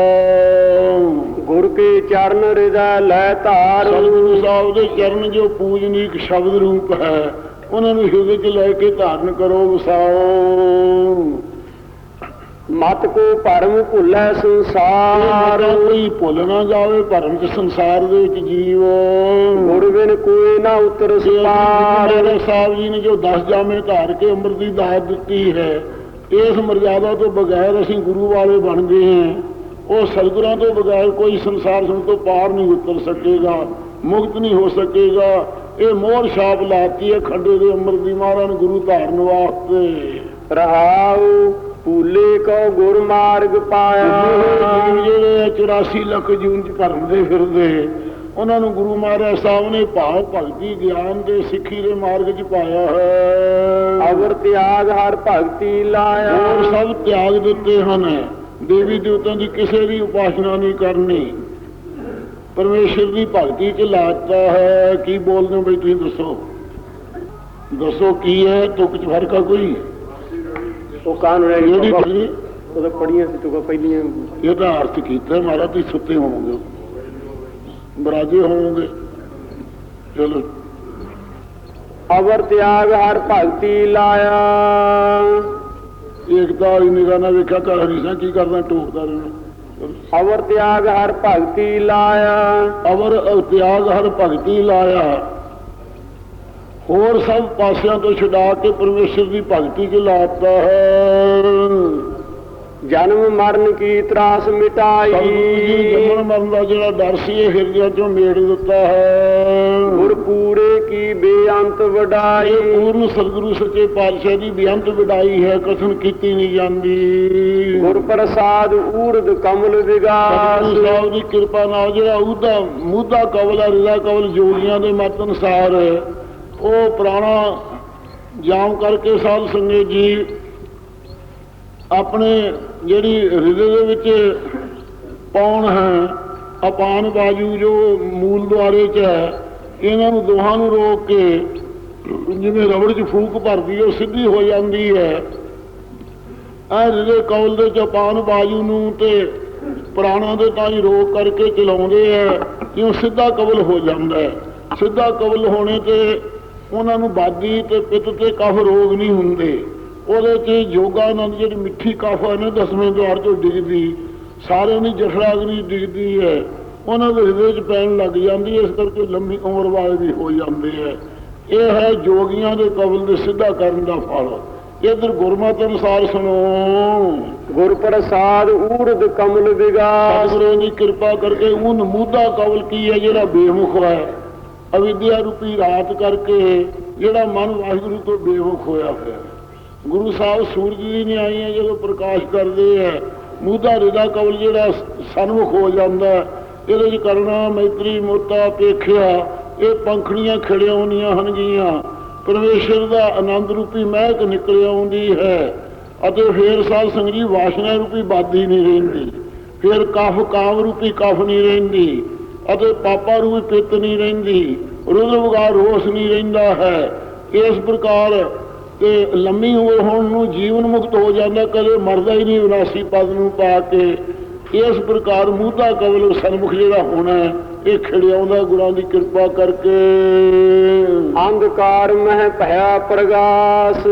[SPEAKER 2] ਗੁਰ ਕੇ ਚਰਨ ਹਿਰਦੈ ਲੈ ਧਾਰ।
[SPEAKER 1] ਸਤਿਗੁਰੂ ਸਾਹਿਬ ਦੇ ਚਰਨ ਜੋ ਪੂਜਨੀਕ ਸ਼ਬਦ ਰੂਪ ਹੈ ਉਹਨਾਂ ਨੂੰ ਹਿਰਦੇ 'ਚ ਲੈ ਕੇ ਧਾਰਨ ਕਰੋ ਵਸਾਓ
[SPEAKER 2] ਮਤ ਕੋ ਭਰਮ ਭੁੱਲੈ ਸੰਸਾਰ।
[SPEAKER 1] ਸਾਰਾ ਕੋਈ ਭੁੱਲ ਨਾ ਜਾਵੇ ਭਰਮ ਚ ਸੰਸਾਰ ਦੇ ਵਿੱਚ ਜੀਵ।
[SPEAKER 2] ਗੁਰ ਬਿਨ ਕੋਈ ਨਾ ਉਤਰ ਸਪਾਰ।
[SPEAKER 1] ਸਾਹਿਬ ਜੀ ਨੇ ਜੋ 10 ਜਾਮੇ ਧਾਰ ਕੇ ਅੰਮ੍ਰਿਤ ਦੀ ਦਾਤ ਦਿੱਤੀ ਹੈ ਇਸ ਮਰਜ਼ਾਦਾ ਤੋਂ ਬਗੈਰ ਅਸੀਂ ਗੁਰੂ ਵਾਲੇ ਬਣ ਗਏ ਹਾਂ। ਉਹ ਸਤਿਗੁਰਾਂ ਤੋਂ ਬਗੈਰ ਕੋਈ ਸੰਸਾਰ ਸੁਣ ਤੋਂ ਪਾਰ ਨਹੀਂ ਉਤਰ ਸਕੇਗਾ ਮੁਕਤ ਨਹੀਂ ਹੋ ਸਕੇਗਾ। ਇਹ ਮੋਹਰ ਛਾਪ ਲਾਤੀ ਹੈ ਖੱਡੇ ਦੇ ਅੰਮ੍ਰਿਤ ਦੀ ਮਹਾਰਾਜ ਨੂੰ ਗੁਰੂ ਧਾਰਨ ਵਾਸਤੇ।
[SPEAKER 2] ਰਹਾਉ ਭੂਲੇ ਕੋ ਗੁਰ ਮਾਰਗ ਪਾਇਆ।
[SPEAKER 1] ਜਿਹੜੇ 84 ਲੱਖ ਜੂਨ ਚ ਭਰਮਦੇ ਫਿਰਦੇ ਉਹਨਾਂ ਨੂੰ ਗੁਰੂ ਮਹਾਰਾਜ ਸਾਹਿਬ ਨੇ ਭਾਵ ਭਗਤੀ ਗਿਆਨ ਦੇ ਸਿੱਖੀ ਦੇ ਮਾਰਗ ਚ ਪਾਇਆ ਹੈ।
[SPEAKER 2] ਅਵਰ ਤਿਆਗ ਹਰ ਭਗਤੀ
[SPEAKER 1] ਹੋਰ
[SPEAKER 2] ਲਾਇਆ
[SPEAKER 1] ਸਭ ਤਿਆਗ ਦਿੱਤੇ ਹਨ। ਦੇਵੀ ਦੇਵਤਾਂ ਦੀ ਕਿਸੇ ਦੀ ਉਪਾਸਨਾ ਨਹੀਂ ਕਰਨੀ। ਪਰਮੇਸ਼ਰ ਦੀ ਭਗਤੀ ਚ ਲਾਤਾ ਹੈ। ਕੀ ਬੋਲਦੇ ਹੋ ਬਈ ਤੁਸੀਂ ਦੱਸੋ? ਦੱਸੋ ਕੀ ਹੈ? ਤੁਕ ਚ ਫ਼ਰਕ ਆ ਕੋਈ?
[SPEAKER 2] ਉਹ ਕਾਨ ਰਹਿ
[SPEAKER 1] ਜਿਹੜੀ
[SPEAKER 2] ਤਾਂ ਪੜੀਆਂ ਸੀ ਤੂੰ ਪਹਿਲੀਆਂ।
[SPEAKER 1] ਇਹਦਾ ਅਰਥ ਕੀਤਾ ਮਹਾਰਾਜ ਤੁਸੀਂ ਸੁੱਤੇ ਹੋਵੋਗੇ। ਬਰਾਜੇ ਹੋਵੋਗੇ ਚਲੋ।
[SPEAKER 2] ਅਵਰ ਤਿਆਗ ਹਰ ਭਗਤੀ ਲਾਇਆ।
[SPEAKER 1] ਏਕਤਾ ਵਾਲੀ ਨਿਗਾਹ ਨਾਲ ਵੇਖਿਆ ਕਰ ਹਰੀਸਾ ਕੀ ਕਰਦਾ ਟੋਕਦਾ ਰਹਿਣਾ।
[SPEAKER 2] ਅਵਰ ਤਿਆਗ ਹਰ ਭਗਤੀ ਲਾਇਆ।
[SPEAKER 1] ਅਵਰ ਤਿਆਗ ਹਰ ਭਗਤੀ ਲਾਇਆ। ਹੋਰ ਸਭ ਪਾਸਿਆਂ ਤੋਂ ਛੁਡਾ ਕੇ ਪਰਮੇਸ਼ਰ ਦੀ ਭਗਤੀ ਚ ਲਾਤਾ ਹੈ।
[SPEAKER 2] ਜਨਮ ਮਰਨ ਕੀ ਤਰਾਸ ਮਿਟਾਈ?
[SPEAKER 1] ਸਤਿਗੁਰੂ ਜੀ ਜੰਮਣ ਮਰਨ ਦਾ ਜਿਹੜਾ ਡਰ ਸੀ ਇਹ ਹਿਰਦਿਆਂ ਚੋਂ ਮੇੜ ਦਿੱਤਾ ਹੈ।
[SPEAKER 2] ਗੁਰ ਪੂਰੇ ਕੀ ਬੇਅੰਤ ਵਡਾਈ?
[SPEAKER 1] ਪੂਰਨ ਸਤਿਗੁਰੂ ਸੱਚੇ ਪਾਤਸ਼ਾਹ ਦੀ ਬੇਅੰਤ ਵਿਦਾਈ ਹੈ ਕਥਨ ਕੀਤੀ ਨਹੀਂ ਜਾਂਦੀ।
[SPEAKER 2] ਗੁਰ ਪ੍ਰਸਾਦ ਊਰਦ ਕਮਲ ਵਿਗਾਸ।
[SPEAKER 1] ਸਤਿਗੁਰੂ ਦੀ ਕਿਰਪਾ ਨਾਲ ਜਿਹੜਾ ਉਹਦਾ ਮੂਧਾ ਕਵਲ ਰਿਦਾ ਕਵਲ ਜੋਗੀਆਂ ਦੇ ਮਤ ਅਨੁਸਾਰ ਉਹ ਪੁਰਾਣਾ ਜਾਮ ਕਰਕੇ ਸਾਧ ਸੰਗਤ ਜੀ ਆਪਣੇ ਜਿਹੜੀ ਹਿਰਦੇ ਦੇ ਵਿੱਚ ਪੌਣ ਹੈ, ਅਪਾਨ ਬਾਜੂ ਜੋ ਮੂਲ ਦੁਆਰੇ ਚ ਹੈ, ਇਹਨਾਂ ਨੂੰ ਦੋਹਾਂ ਨੂੰ ਰੋਕ ਕੇ ਜਿਵੇਂ ਰਬੜ ਚ ਫੂਕ ਭਰਦੀ ਹੈ, ਉਹ ਸਿੱਧੀ ਹੋ ਜਾਂਦੀ ਹੈ। ਇਹ ਜਿਹੜੇ ਕੌਲ ਦੇ ਚਪਾਨ ਬਾਜੂ ਨੂੰ ਤੇ ਪ੍ਰਾਣਾਂ ਦੇ ਤਾਂ ਹੀ ਰੋਕ ਕਰਕੇ ਚਲਾਉਂਦੇ ਆ ਉਹ ਸਿੱਧਾ ਕਬਲ ਹੋ ਜਾਂਦਾ ਹੈ। ਸਿੱਧਾ ਕਬਲ ਹੋਣੇ ਤੇ ਉਹਨਾਂ ਨੂੰ ਬਾਦੀ ਤੇ ਪਿੱਤ ਤੇ ਕਫ ਰੋਗ ਨਹੀਂ ਹੁੰਦੇ। ਉਹਦੇ ਚ ਯੋਗਾਨੰਦ ਜਿਹੜੀ ਮਿੱਠੀ ਕਫ ਹੈ ਨਾ ਦਸਵੇਂ ਦੁਆਰ ਤੋਂ ਡਿੱਗਦੀ ਸਾਰਿਆਂ ਦੀ ਜਠਰਾਗਨੀ ਡਿੱਗਦੀ ਹੈ। ਉਹਨਾਂ ਦੇ ਹਿਰਦੇ ਚ ਪੈਣ ਲੱਗ ਜਾਂਦੀ ਹੈ ਇਸ ਕਰਕੇ ਲੰਮੀ ਉਮਰ ਵਾਲੇ ਵੀ ਹੋ ਜਾਂਦੇ ਆ ਇਹ ਹੈ ਜੋਗੀਆਂ ਦੇ ਕਵਲ ਦੇ ਸਿੱਧਾ ਕਰਨ ਦਾ ਫਲ। ਇਧਰ ਗੁਰਮਤਿ ਅਨੁਸਾਰ ਸੁਣੋ।
[SPEAKER 2] ਗੁਰ ਪ੍ਰਸਾਦ ਊਰਦ ਕਮਲ ਵਿਗਾਸ
[SPEAKER 1] ਸਤਿਗੁਰੂ ਦੀ ਕਿਰਪਾ ਕਰਕੇ ਉਹ ਨਮੂਦਾ ਕਵਲ ਕੀ ਹੈ ਜਿਹੜਾ ਬੇਮੁਖ ਹੈ। ਅਵਿਦਿਆ ਰੂਪੀ ਰਾਤ ਕਰਕੇ ਜਿਹੜਾ ਮਨ ਵਾਹਿਗੁਰੂ ਤੋਂ ਬੇਮੁਖ ਹੋਇਆ ਹੋਇਆ ਹੈ। ਗੁਰੂ ਸਾਹਿਬ ਸੂਰਜ ਦੀ ਨਿਆਈ ਹੈ, ਜਦੋਂ ਪ੍ਰਕਾਸ਼ ਕਰਦੇ ਹੈ ਮੂਦਾ ਰਿਦਾ ਕਵਲ ਜਿਹੜਾ ਸਨਮੁਖ ਹੋ ਜਾਂਦਾ ਇਹਦੇ ਚ ਕਰਨਾ ਮੈਤਰੀ, ਮੋਤਾ, ਪੇਖਿਆ, ਇਹ ਪੰਖੜੀਆਂ ਖੜਿਆ ਹੁੰਦੀਆਂ ਹਨ ਗੀਆਂ ਪਰਮੇਸ਼ਰ ਦਾ ਆਨੰਦ ਰੂਪੀ ਮਹਿਕ ਨਿਕਲ ਆਉਂਦੀ ਹੈ ਅਤੇ ਫੇਰ ਸਾਧ ਸੰਗਤ ਜੀ ਵਾਸ਼ਨਾ ਰੂਪੀ ਬਾਦੀ ਨਹੀਂ ਰਹਿੰਦੀ। ਫਿਰ ਕਫ ਕਾਮ ਰੂਪੀ ਕਫ ਨਹੀਂ ਰਹਿੰਦੀ ਅਤੇ ਪਾਪਾ ਰੂਪੀ ਪਿੱਤ ਨਹੀਂ ਰਹਿੰਦੀ। ਰੁਦਰ ਵਗਾ ਰੋਸ ਨਹੀਂ ਰਹਿੰਦਾ ਹੈ। ਇਸ ਪ੍ਰਕਾਰ ਤੇ ਲੰਮੀ ਉਮਰ ਹੋਣ ਨੂੰ ਜੀਵਨ ਮੁਕਤ ਹੋ ਜਾਂਦਾ ਕਦੇ ਮਰਦਾ ਹੀ ਨਹੀਂ ਵਿਨਾਸ਼ੀ ਪਦ ਨੂੰ ਪਾ ਕੇ। ਇਸ ਪ੍ਰਕਾਰ ਮੂਧਾ ਕਵਲ ਸਨਮੁਖ ਜਿਹੜਾ ਹੋਣਾ ਹੈ, ਇਹ ਖੜਿਆਉਂਦਾ ਗੁਰਾਂ ਦੀ ਕਿਰਪਾ ਕਰਕੇ।
[SPEAKER 2] ਅੰਧਕਾਰ ਮਹਿ ਭਇਆ ਪ੍ਰਗਾਸ।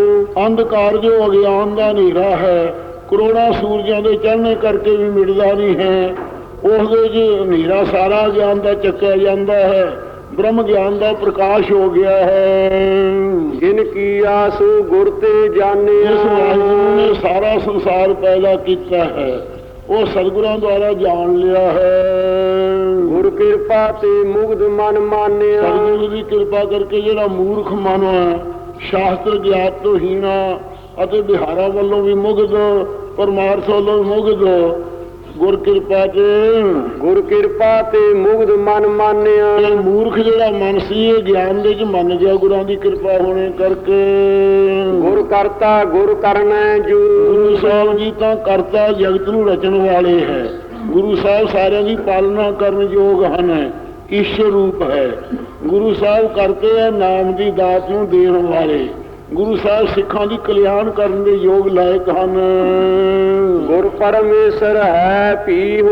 [SPEAKER 1] ਅੰਧਕਾਰ ਜੋ ਅਗਿਆਨ ਦਾ ਹਨੇਰਾ ਹੈ ਕਰੋੜਾਂ ਸੂਰਜਾਂ ਦੇ ਚੜ੍ਹਨੇ ਕਰਕੇ ਵੀ ਮਿਟਦਾ ਨਹੀਂ ਹੈ। ਉਸ ਦੇ ਚ ਹਨੇਰਾ ਸਾਰਾ ਗਿਆਨ ਦਾ ਚੱਕਿਆ ਜਾਂਦਾ ਹੈ ਬ੍ਰਹਮ ਗਿਆਨ ਦਾ ਪ੍ਰਕਾਸ਼ ਹੋ ਗਿਆ ਹੈ।
[SPEAKER 2] ਜਿਨ ਕੀ ਆਸ ਗੁਰ ਤੇ
[SPEAKER 1] ਇਸ
[SPEAKER 2] ਜਾਣਿਆ
[SPEAKER 1] ਵਾਹਿਗੁਰੂ ਨੇ ਸਾਰਾ ਸੰਸਾਰ ਪੈਦਾ ਕੀਤਾ ਹੈ ਉਹ ਸਤਿਗੁਰਾਂ ਦੁਆਰਾ ਜਾਣ ਲਿਆ ਹੈ।
[SPEAKER 2] ਗੁਰ ਕਿਰਪਾ ਤੇ ਮੁਗਧ ਮਨ ਮਾਨਿਆ।
[SPEAKER 1] ਸਤਿਗੁਰੂ ਦੀ ਕਿਰਪਾ ਕਰਕੇ ਜਿਹੜਾ ਮੂਰਖ ਮਨ ਹੈ ਸ਼ਾਸਤਰ ਗਿਆਤ ਤੋਂ ਹੀਣਾ ਅਤੇ ਬਿਹਾਰਾਂ ਵੱਲੋਂ ਵੀ ਮੁਗਧ ਪਰਮਾਰਥ ਵੱਲੋਂ ਵੀ ਮੁਗਧ ਗੁਰ ਕਿਰਪਾ ਤੇ।
[SPEAKER 2] ਗੁਰ ਕਿਰਪਾ ਤੇ ਮੁਗਧ ਮਨ ਮਾਨਿਆ।
[SPEAKER 1] ਇਹ ਮੂਰਖ ਜਿਹੜਾ ਮਨ ਸੀ ਇਹ ਗਿਆਨ ਦੇ ਚ ਮੰਨ ਗਿਆ ਗੁਰਾਂ ਦੀ ਕਿਰਪਾ ਹੋਣੇ ਕਰਕੇ।
[SPEAKER 2] ਗੁਰ ਕਰਤਾ ਗੁਰ ਕਰਨੈ ਜੂ।
[SPEAKER 1] ਗੁਰੂ ਸਾਹਿਬ ਜੀ ਤਾਂ ਕਰਤਾ ਜਗਤ ਨੂੰ ਰਚਣ ਵਾਲੇ ਹੈ। ਗੁਰੂ ਸਾਹਿਬ ਸਾਰਿਆਂ ਦੀ ਪਾਲਣਾ ਕਰਨ ਯੋਗ ਹਨ ਈਸ਼ਰ ਰੂਪ ਹੈ? ਗੁਰੂ ਸਾਹਿਬ ਕਰਤੇ ਹੈ ਨਾਮ ਦੀ ਦਾਤ ਨੂੰ ਦੇਣ ਵਾਲੇ। ਗੁਰੂ ਸਾਹਿਬ ਸਿੱਖਾਂ ਦੀ ਕਲਿਆਣ ਕਰਨ ਦੇ ਯੋਗ ਲਾਇਕ ਹਨ।
[SPEAKER 2] ਗੁਰ ਪਰਮੇਸ਼ਰ ਹੈ ਪੀਹੂ।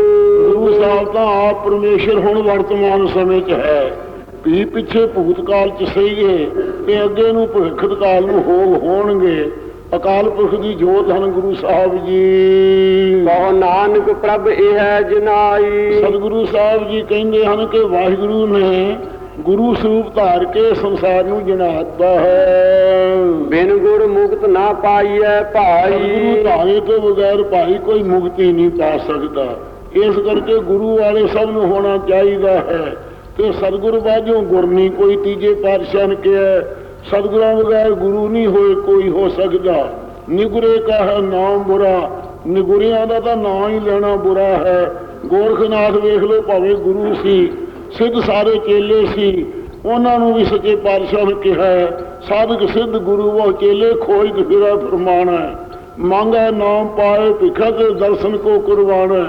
[SPEAKER 1] ਗੁਰੂ ਸਾਹਿਬ ਤਾਂ ਆਪ ਪਰਮੇਸ਼ਰ ਹੁਣ ਵਰਤਮਾਨ ਸਮੇਂ 'ਚ ਹੈ। ਵੀ ਪਿੱਛੇ ਭੂਤਕਾਲ 'ਚ ਸਹੀਏ ਤੇ ਅੱਗੇ ਨੂੰ ਭਵਿੱਖਤ ਕਾਲ ਨੂੰ ਹੋਗ ਹੋਣਗੇ। ਅਕਾਲ ਪੁਰਖ ਦੀ ਜੋਤ ਹਨ ਗੁਰੂ ਸਾਹਿਬ ਜੀ।
[SPEAKER 2] ਕਹੋ ਨਾਨਕ ਪ੍ਰਭ ਇਹ ਹੈ ਜਨਾਈ
[SPEAKER 1] ਸਤਿਗੁਰੂ ਸਾਹਿਬ ਜੀ ਕਹਿੰਦੇ ਹਨ ਕਿ ਵਾਹਿਗੁਰੂ ਨੇ ਗੁਰੂ ਸਰੂਪ ਧਾਰ ਕੇ ਸੰਸਾਰ ਨੂੰ ਜਨਾਤਾ ਹੈ।
[SPEAKER 2] ਬਿਨ ਗੁਰ ਮੁਕਤ ਨਾ ਪਾਈਐ ਭਾਈ।
[SPEAKER 1] ਧਾਰੇ ਤੋਂ ਬਗੈਰ ਭਾਈ ਕੋਈ ਮੁਕਤੀ ਨਹੀਂ ਪਾ ਸਕਦਾ। ਇਸ ਕਰਕੇ ਗੁਰੂ ਵਾਲੇ ਸਭ ਨੂੰ ਹੋਣਾ ਚਾਹੀਦਾ ਹੈ। ਤੇ ਸਤਿਗੁਰੂ ਬਾਝੋਂ ਗੁਰ ਨਹੀਂ ਕੋਈ ਤੀਜੇ ਪਾਤਸ਼ਾਹ ਨੇ ਕਿਹਾ ਸਤਿਗੁਰਾਂ ਬਗੈਰ ਗੁਰੂ ਨਹੀਂ ਹੋਏ ਕੋਈ ਹੋ ਸਕਦਾ। ਨਿਗੁਰੇ ਕਾ ਹੈ ਨਾਮ ਬੁਰਾ ਨਿਗੁਰਿਆਂ ਦਾ ਤਾਂ ਨਾਂ ਹੀ ਲੈਣਾ ਬੁਰਾ ਹੈ। ਗੋਰਖਨਾਥ ਵੇਖ ਲਓ ਭਾਵੇਂ ਗੁਰੂ ਸੀ ਸਿੱਧ ਸਾਰੇ ਚੇਲੇ ਸੀ। ਉਹਨਾਂ ਨੂੰ ਵੀ ਸੱਚੇ ਪਾਤਸ਼ਾਹ ਨੇ ਕਿਹਾ ਹੈ, ਸਾਧਕ ਸਿੱਧ ਗੁਰੂ ਉਹ ਚੇਲੇ ਖੋਜ ਫਿਰਾ ਫਰਮਾਨਾ ਹੈ। ਨਾਮ ਪਾਏ ਭਿਖਾ ਤੇ ਦਰਸ਼ਨ ਕੋ ਕੁਰਬਾਨਾ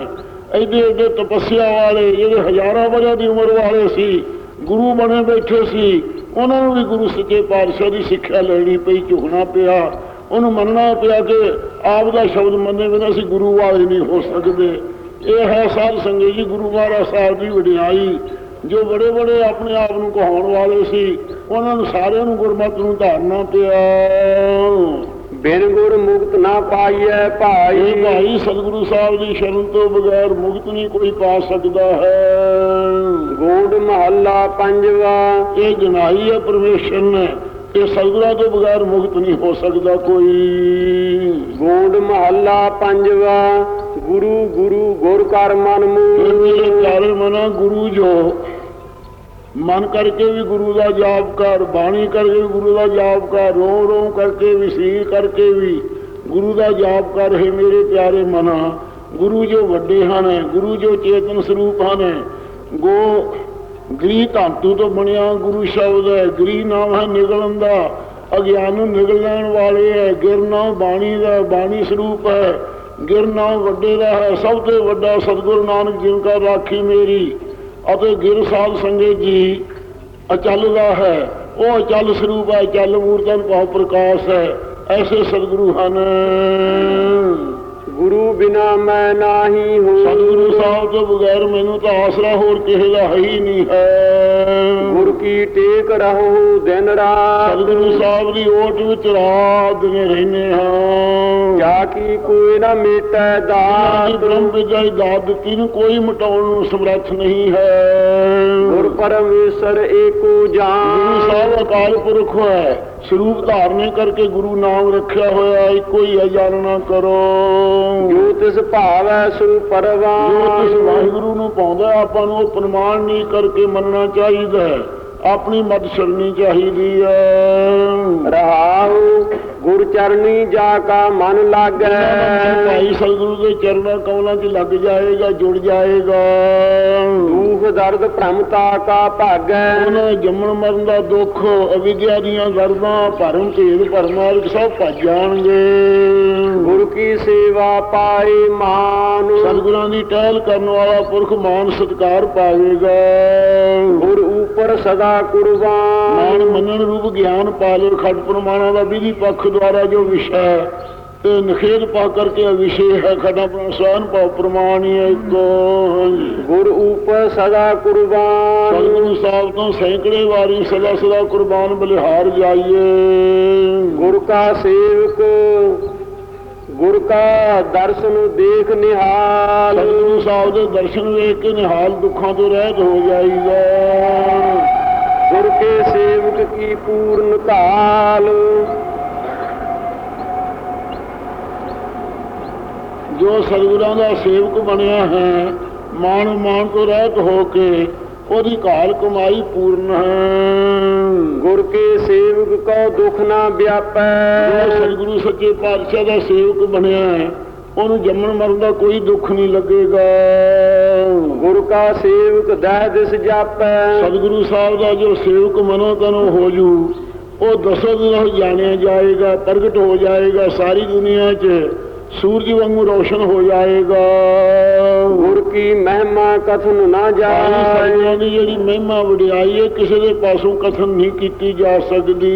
[SPEAKER 1] ਐਡੇ ਐਡੇ ਤਪੱਸਿਆ ਵਾਲੇ ਜਿਹੜੇ ਹਜ਼ਾਰਾਂ ਵਰਿਆਂ ਦੀ ਉਮਰ ਵਾਲੇ ਸੀ ਗੁਰੂ ਬਣੇ ਬੈਠੇ ਸੀ ਉਹਨਾਂ ਨੂੰ ਵੀ ਗੁਰੂ ਸੱਚੇ ਪਾਤਸ਼ਾਹ ਦੀ ਸਿੱਖਿਆ ਲੈਣੀ ਪਈ ਝੁਕਣਾ ਪਿਆ। ਉਹਨੂੰ ਮੰਨਣਾ ਪਿਆ ਕਿ ਆਪ ਦਾ ਸ਼ਬਦ ਮੰਨੇ ਬਿਨਾਂ ਅਸੀਂ ਗੁਰੂ ਵਾਲੇ ਨਹੀਂ ਹੋ ਸਕਦੇ। ਇਹ ਹੈ ਸਾਧ ਸੰਗਤ ਜੀ ਗੁਰੂ ਮਹਾਰਾਜ ਸਾਹਿਬ ਦੀ ਵਡਿਆਈ। ਜੋ ਬੜੇ ਬੜੇ ਆਪਣੇ ਆਪ ਨੂੰ ਕਹਾਉਣ ਵਾਲੇ ਸੀ ਉਹਨਾਂ ਨੂੰ ਸਾਰਿਆਂ ਨੂੰ ਗੁਰਮਤਿ ਨੂੰ ਧਾਰਨਾ ਪਿਆ।
[SPEAKER 2] ਬਿਨ ਗੁਰ ਮੁਕਤ ਨਾ ਪਾਈਐ ਭਾਈ।
[SPEAKER 1] ਭਾਈ ਸਤਿਗੁਰੂ ਸਾਹਿਬ ਦੀ ਸ਼ਰਨ ਤੋਂ ਬਗੈਰ ਮੁਕਤ ਨਹੀਂ ਕੋਈ ਪਾ ਸਕਦਾ ਹੈ।
[SPEAKER 2] ਗੋਡ ਮਹੱਲਾ ਪੰਜਵਾ।
[SPEAKER 1] ਇਹ ਜਨਾਈ ਹੈ ਪਰਮੇਸ਼ਰ ਨੇ। ਇਹ ਸਤਿਗੁਰਾਂ ਤੋਂ ਬਗੈਰ ਮੁਕਤ ਨਹੀਂ ਹੋ ਸਕਦਾ ਕੋਈ।
[SPEAKER 2] ਗੋਡ ਮਹੱਲਾ ਪੰਜਵਾ। ਗੁਰੂ ਗੁਰੂ ਗੁਰ ਕਰ ਮਨ ਮੂਲ।
[SPEAKER 1] ਪਿਆਰੇ ਮਨਾ, ਗੁਰੂ ਜੋ। ਮਨ ਕਰਕੇ ਵੀ ਗੁਰੂ ਦਾ ਜਾਪ ਕਰ, ਬਾਣੀ ਕਰਕੇ ਵੀ ਗੁਰੂ ਦਾ ਜਾਪ ਕਰ, ਰੋ ਰੋ ਕਰਕੇ ਵੀ ਸੀਰ ਕਰਕੇ ਵੀ ਗੁਰੂ ਦਾ ਜਾਪ ਕਰ, ਹੈ ਮੇਰੇ ਪਿਆਰੇ ਮਨਾ। ਗੁਰੂ ਜੋ ਵੱਡੇ ਹਨ, ਗੁਰੂ ਜੋ ਚੇਤਨ ਸਰੂਪ ਹਨ, ਗੋ ਗ੍ਰੀ ਧਾਤੂ ਤੋਂ ਬਣਿਆ ਗੁਰੂ ਸ਼ਬਦ ਹੈ। ਗ੍ਰੀ ਨਾਮ ਹੈ ਨਿਗਲਣ ਦਾ, ਅਗਿਆਨ ਨੂੰ ਨਿਗਲ ਲੈਣ ਵਾਲੇ ਹੈ ਗਿਰਨਾ ਬਾਣੀ ਦਾ ਬਾਣੀ ਸਰੂਪ ਹੈ। ਗਿਰਨਾ ਵੱਡੇ ਦਾ ਹੈ ਸਭ ਤੋਂ ਵੱਡਾ ਸਤਿਗੁਰੂ ਨਾਨਕ ਜਿਨ ਕਾ ਰਾਖੀ ਮੇਰੀ ਅਤੇ ਗਿਰ ਸਾਧ ਸੰਗਤ ਜੀ ਅਚਲ ਦਾ ਹੈ। ਉਹ ਅਚਲ ਸਰੂਪ ਹੈ ਅਚਲ ਮੂਰਤਨ ਭਾਵ ਪ੍ਰਕਾਸ਼ ਹੈ। ਐਸੇ ਸਤਿਗੁਰੂ ਹਨ।
[SPEAKER 2] ਗੁਰੂ ਬਿਨਾ ਮੈਂ ਨਾਹੀ ਹੂੰ।
[SPEAKER 1] ਸਤਿਗੁਰੂ ਸਾਹਿਬ ਤੋਂ ਬਗੈਰ ਮੈਨੂੰ ਤਾਂ ਆਸਰਾ ਹੋਰ ਕਿਸੇ ਦਾ ਹੈ ਹੀ ਨਹੀਂ ਹੈ।
[SPEAKER 2] ਗੁਰ ਕੀ ਟੇਕ ਰਹੋ ਦਿਨ ਰਾਤ?
[SPEAKER 1] ਸਤਿਗੁਰੂ ਸਾਹਿਬ ਦੀ ਓਟ ਵਿੱਚ ਰਾਤ ਦਿਨ ਰਹਿੰਦੇ ਹਾਂ।
[SPEAKER 2] ਜਾ ਕੀ ਕੋਈ ਨਾ ਮੇਟੈ ਦਾਤ।
[SPEAKER 1] ਬ੍ਰਹਮ ਦੀ ਦਾਤ ਦਿੱਤੀ ਨੂੰ ਕੋਈ ਮਿਟਾਉਣ ਨੂੰ ਸਮਰੱਥ ਨਹੀਂ ਹੈ।
[SPEAKER 2] ਗੁਰ ਪਰਮੇਸ਼ਰ ਏਕੋ
[SPEAKER 1] ਗੁਰੂ
[SPEAKER 2] ਜਾਨ
[SPEAKER 1] ਸਾਹਿਬ ਅਕਾਲ ਪੁਰਖ ਹੈ। ਸਰੂਪ ਧਾਰਨੇ ਕਰਕੇ ਗੁਰੂ ਨਾਮ ਰੱਖਿਆ ਹੋਇਆ ਇੱਕੋ ਹੀ ਹੈ ਜਾਣਨਾ ਕਰੋ।
[SPEAKER 2] ਜੋ ਤਿਸ ਭਾਵੈ ਸੋ
[SPEAKER 1] ਜੋ ਤਿਸ ਵਾਹਿਗੁਰੂ ਨੂੰ ਪਾਉਂਦਾ ਆਪਾਂ ਨੂੰ ਉਹ ਪ੍ਰਮਾਣ ਨਹੀਂ ਕਰਕੇ ਮੰਨਣਾ ਚਾਹੀਦਾ ਹੈ। ਆਪਣੀ ਮਤ ਛੱਡਣੀ ਚਾਹੀਦੀ ਹੈ
[SPEAKER 2] ਰਹਾਉ ਗੁਰ ਚਰਨੀ ਜਾ ਕਾ ਮਨ ਲਾਗੈ।
[SPEAKER 1] ਭਾਈ ਸਤਿਗੁਰੂ ਦੇ ਚਰਨਾਂ ਕਮਲਾਂ 'ਚ ਲੱਗ ਜਾਏਗਾ ਜੁੜ ਜਾਏਗਾ।
[SPEAKER 2] ਦੁਖ ਦਰਦ ਭ੍ਰਮਤਾ ਕਾ ਭਾਗੈ।
[SPEAKER 1] ਉਹਨਾਂ ਜੰਮਣ ਮਰਨ ਦਾ ਦੁੱਖ ਅਵਿਦਿਆ ਦੀਆਂ ਦਰਦਾਂ ਭਰਮ ਭੇਦ ਭਰਮਾਰਕ ਸਭ ਭੱਜ ਜਾਣਗੇ।
[SPEAKER 2] ਗੁਰ ਕੀ ਸੇਵਾ ਪਾਏ ਮਾਨ।
[SPEAKER 1] ਸਤਿਗੁਰਾਂ ਦੀ ਟਹਿਲ ਕਰਨ ਵਾਲਾ ਪੁਰਖ ਮਾਨ ਸਤਕਾਰ ਪਾਵੇਗਾ।
[SPEAKER 2] ਗੁਰ ਉਪਰ ਸਦਾ
[SPEAKER 1] ਮਾਨ
[SPEAKER 2] ਕੁਰਬਾਨ
[SPEAKER 1] ਮੰਨਣ ਰੂਪ ਗਿਆਨ ਪਾਲੇ ਖੱਟ ਪ੍ਰਮਾਣਾਂ ਦਾ ਵਿਧੀ ਪੱਖ ਦੁਆਰਾ ਜੋ ਵਿਸ਼ਾ ਤੇ ਨਖੇਦ ਪਾ ਕਰਕੇ ਵਿਸ਼ੇ ਹੈ। ਖੜਾ ਸਵਾਨ ਪਾਉ ਪ੍ਰਮਾਣ ਇੱਕੋ
[SPEAKER 2] ਗੁਰ ਉਪਰ ਸਦਾ ਕੁਰਬਾਨ।
[SPEAKER 1] ਸਤਿਗੁਰੂ ਸਾਹਿਬ ਤੋਂ ਸੈਂਕੜੇ ਵਾਰੀ ਸਦਾ ਸਦਾ ਕੁਰਬਾਨ ਬਲਿਹਾਰ ਜਾਈਏ।
[SPEAKER 2] ਗੁਰ ਕਾ ਸੇਵਕ ਗੁਰ ਕਾ ਦਰਸ਼ਨ ਦੇਖ ਨਿਹਾਲ।
[SPEAKER 1] ਸਤਿਗੁਰੂ ਸਾਹਿਬ ਦੇ ਦਰਸ਼ਨ ਵੇਖ ਕੇ ਨਿਹਾਲ ਦੁੱਖਾਂ ਤੋਂ ਰਹਿਤ ਹੋ ਜਾਈਦਾ।
[SPEAKER 2] ਗੁਰ ਕੇ ਸੇਵਕ ਕੀ ਪੂਰਨ ਕਾਲ
[SPEAKER 1] ਜੋ ਸਤਿਗੁਰਾਂ ਦਾ ਸੇਵਕ ਬਣਿਆ ਹੈ ਮਾਨ ਮਾਨ ਤੋਂ ਰਹਿਤ ਹੋ ਕੇ ਉਹਦੀ ਘਾਲ ਕਮਾਈ ਪੂਰਨ। ਹੈ
[SPEAKER 2] ਗੁਰ ਕੇ ਸੇਵਕ ਕੋ ਦੁਖ ਨਾ
[SPEAKER 1] ਜੋ
[SPEAKER 2] ਵਿਆਪੈ
[SPEAKER 1] ਸਤਿਗੁਰੂ ਸੱਚੇ ਪਾਤਸ਼ਾਹ ਦਾ ਸੇਵਕ ਬਣਿਆ ਹੈ ਉਹਨੂੰ ਜੰਮਣ ਮਰਨ ਦਾ ਕੋਈ ਦੁੱਖ ਨਹੀਂ ਲੱਗੇਗਾ।
[SPEAKER 2] ਗੁਰ ਕਾ ਸੇਵਕ ਦਹਿ ਦਿਸ ਜਾਪੈ।
[SPEAKER 1] ਸਤਿਗੁਰੂ ਸਾਹਿਬ ਦਾ ਜੋ ਸੇਵਕ ਮਨੋ ਤਨੋ ਹੋ ਜੂ ਉਹ ਦਸੋ ਦਿਨ ਜਾਣਿਆ ਜਾਏਗਾ ਪ੍ਰਗਟ ਹੋ ਜਾਏਗਾ ਸਾਰੀ ਦੁਨੀਆ 'ਚ। ਸੂਰਜ ਵਾਂਗੂ ਰੋਸ਼ਨ ਹੋ ਜਾਏਗਾ।
[SPEAKER 2] ਗੁਰ ਕੀ ਮਹਿਮਾ ਕਥਨ ਨਾ ਜਾਏ।
[SPEAKER 1] ਦੀ ਜਿਹੜੀ ਮਹਿਮਾ ਵਡਿਆਈ ਹੈ ਕਿਸੇ ਦੇ ਪਾਸੋਂ ਕਥਨ ਨਹੀਂ ਕੀਤੀ ਜਾ ਸਕਦੀ।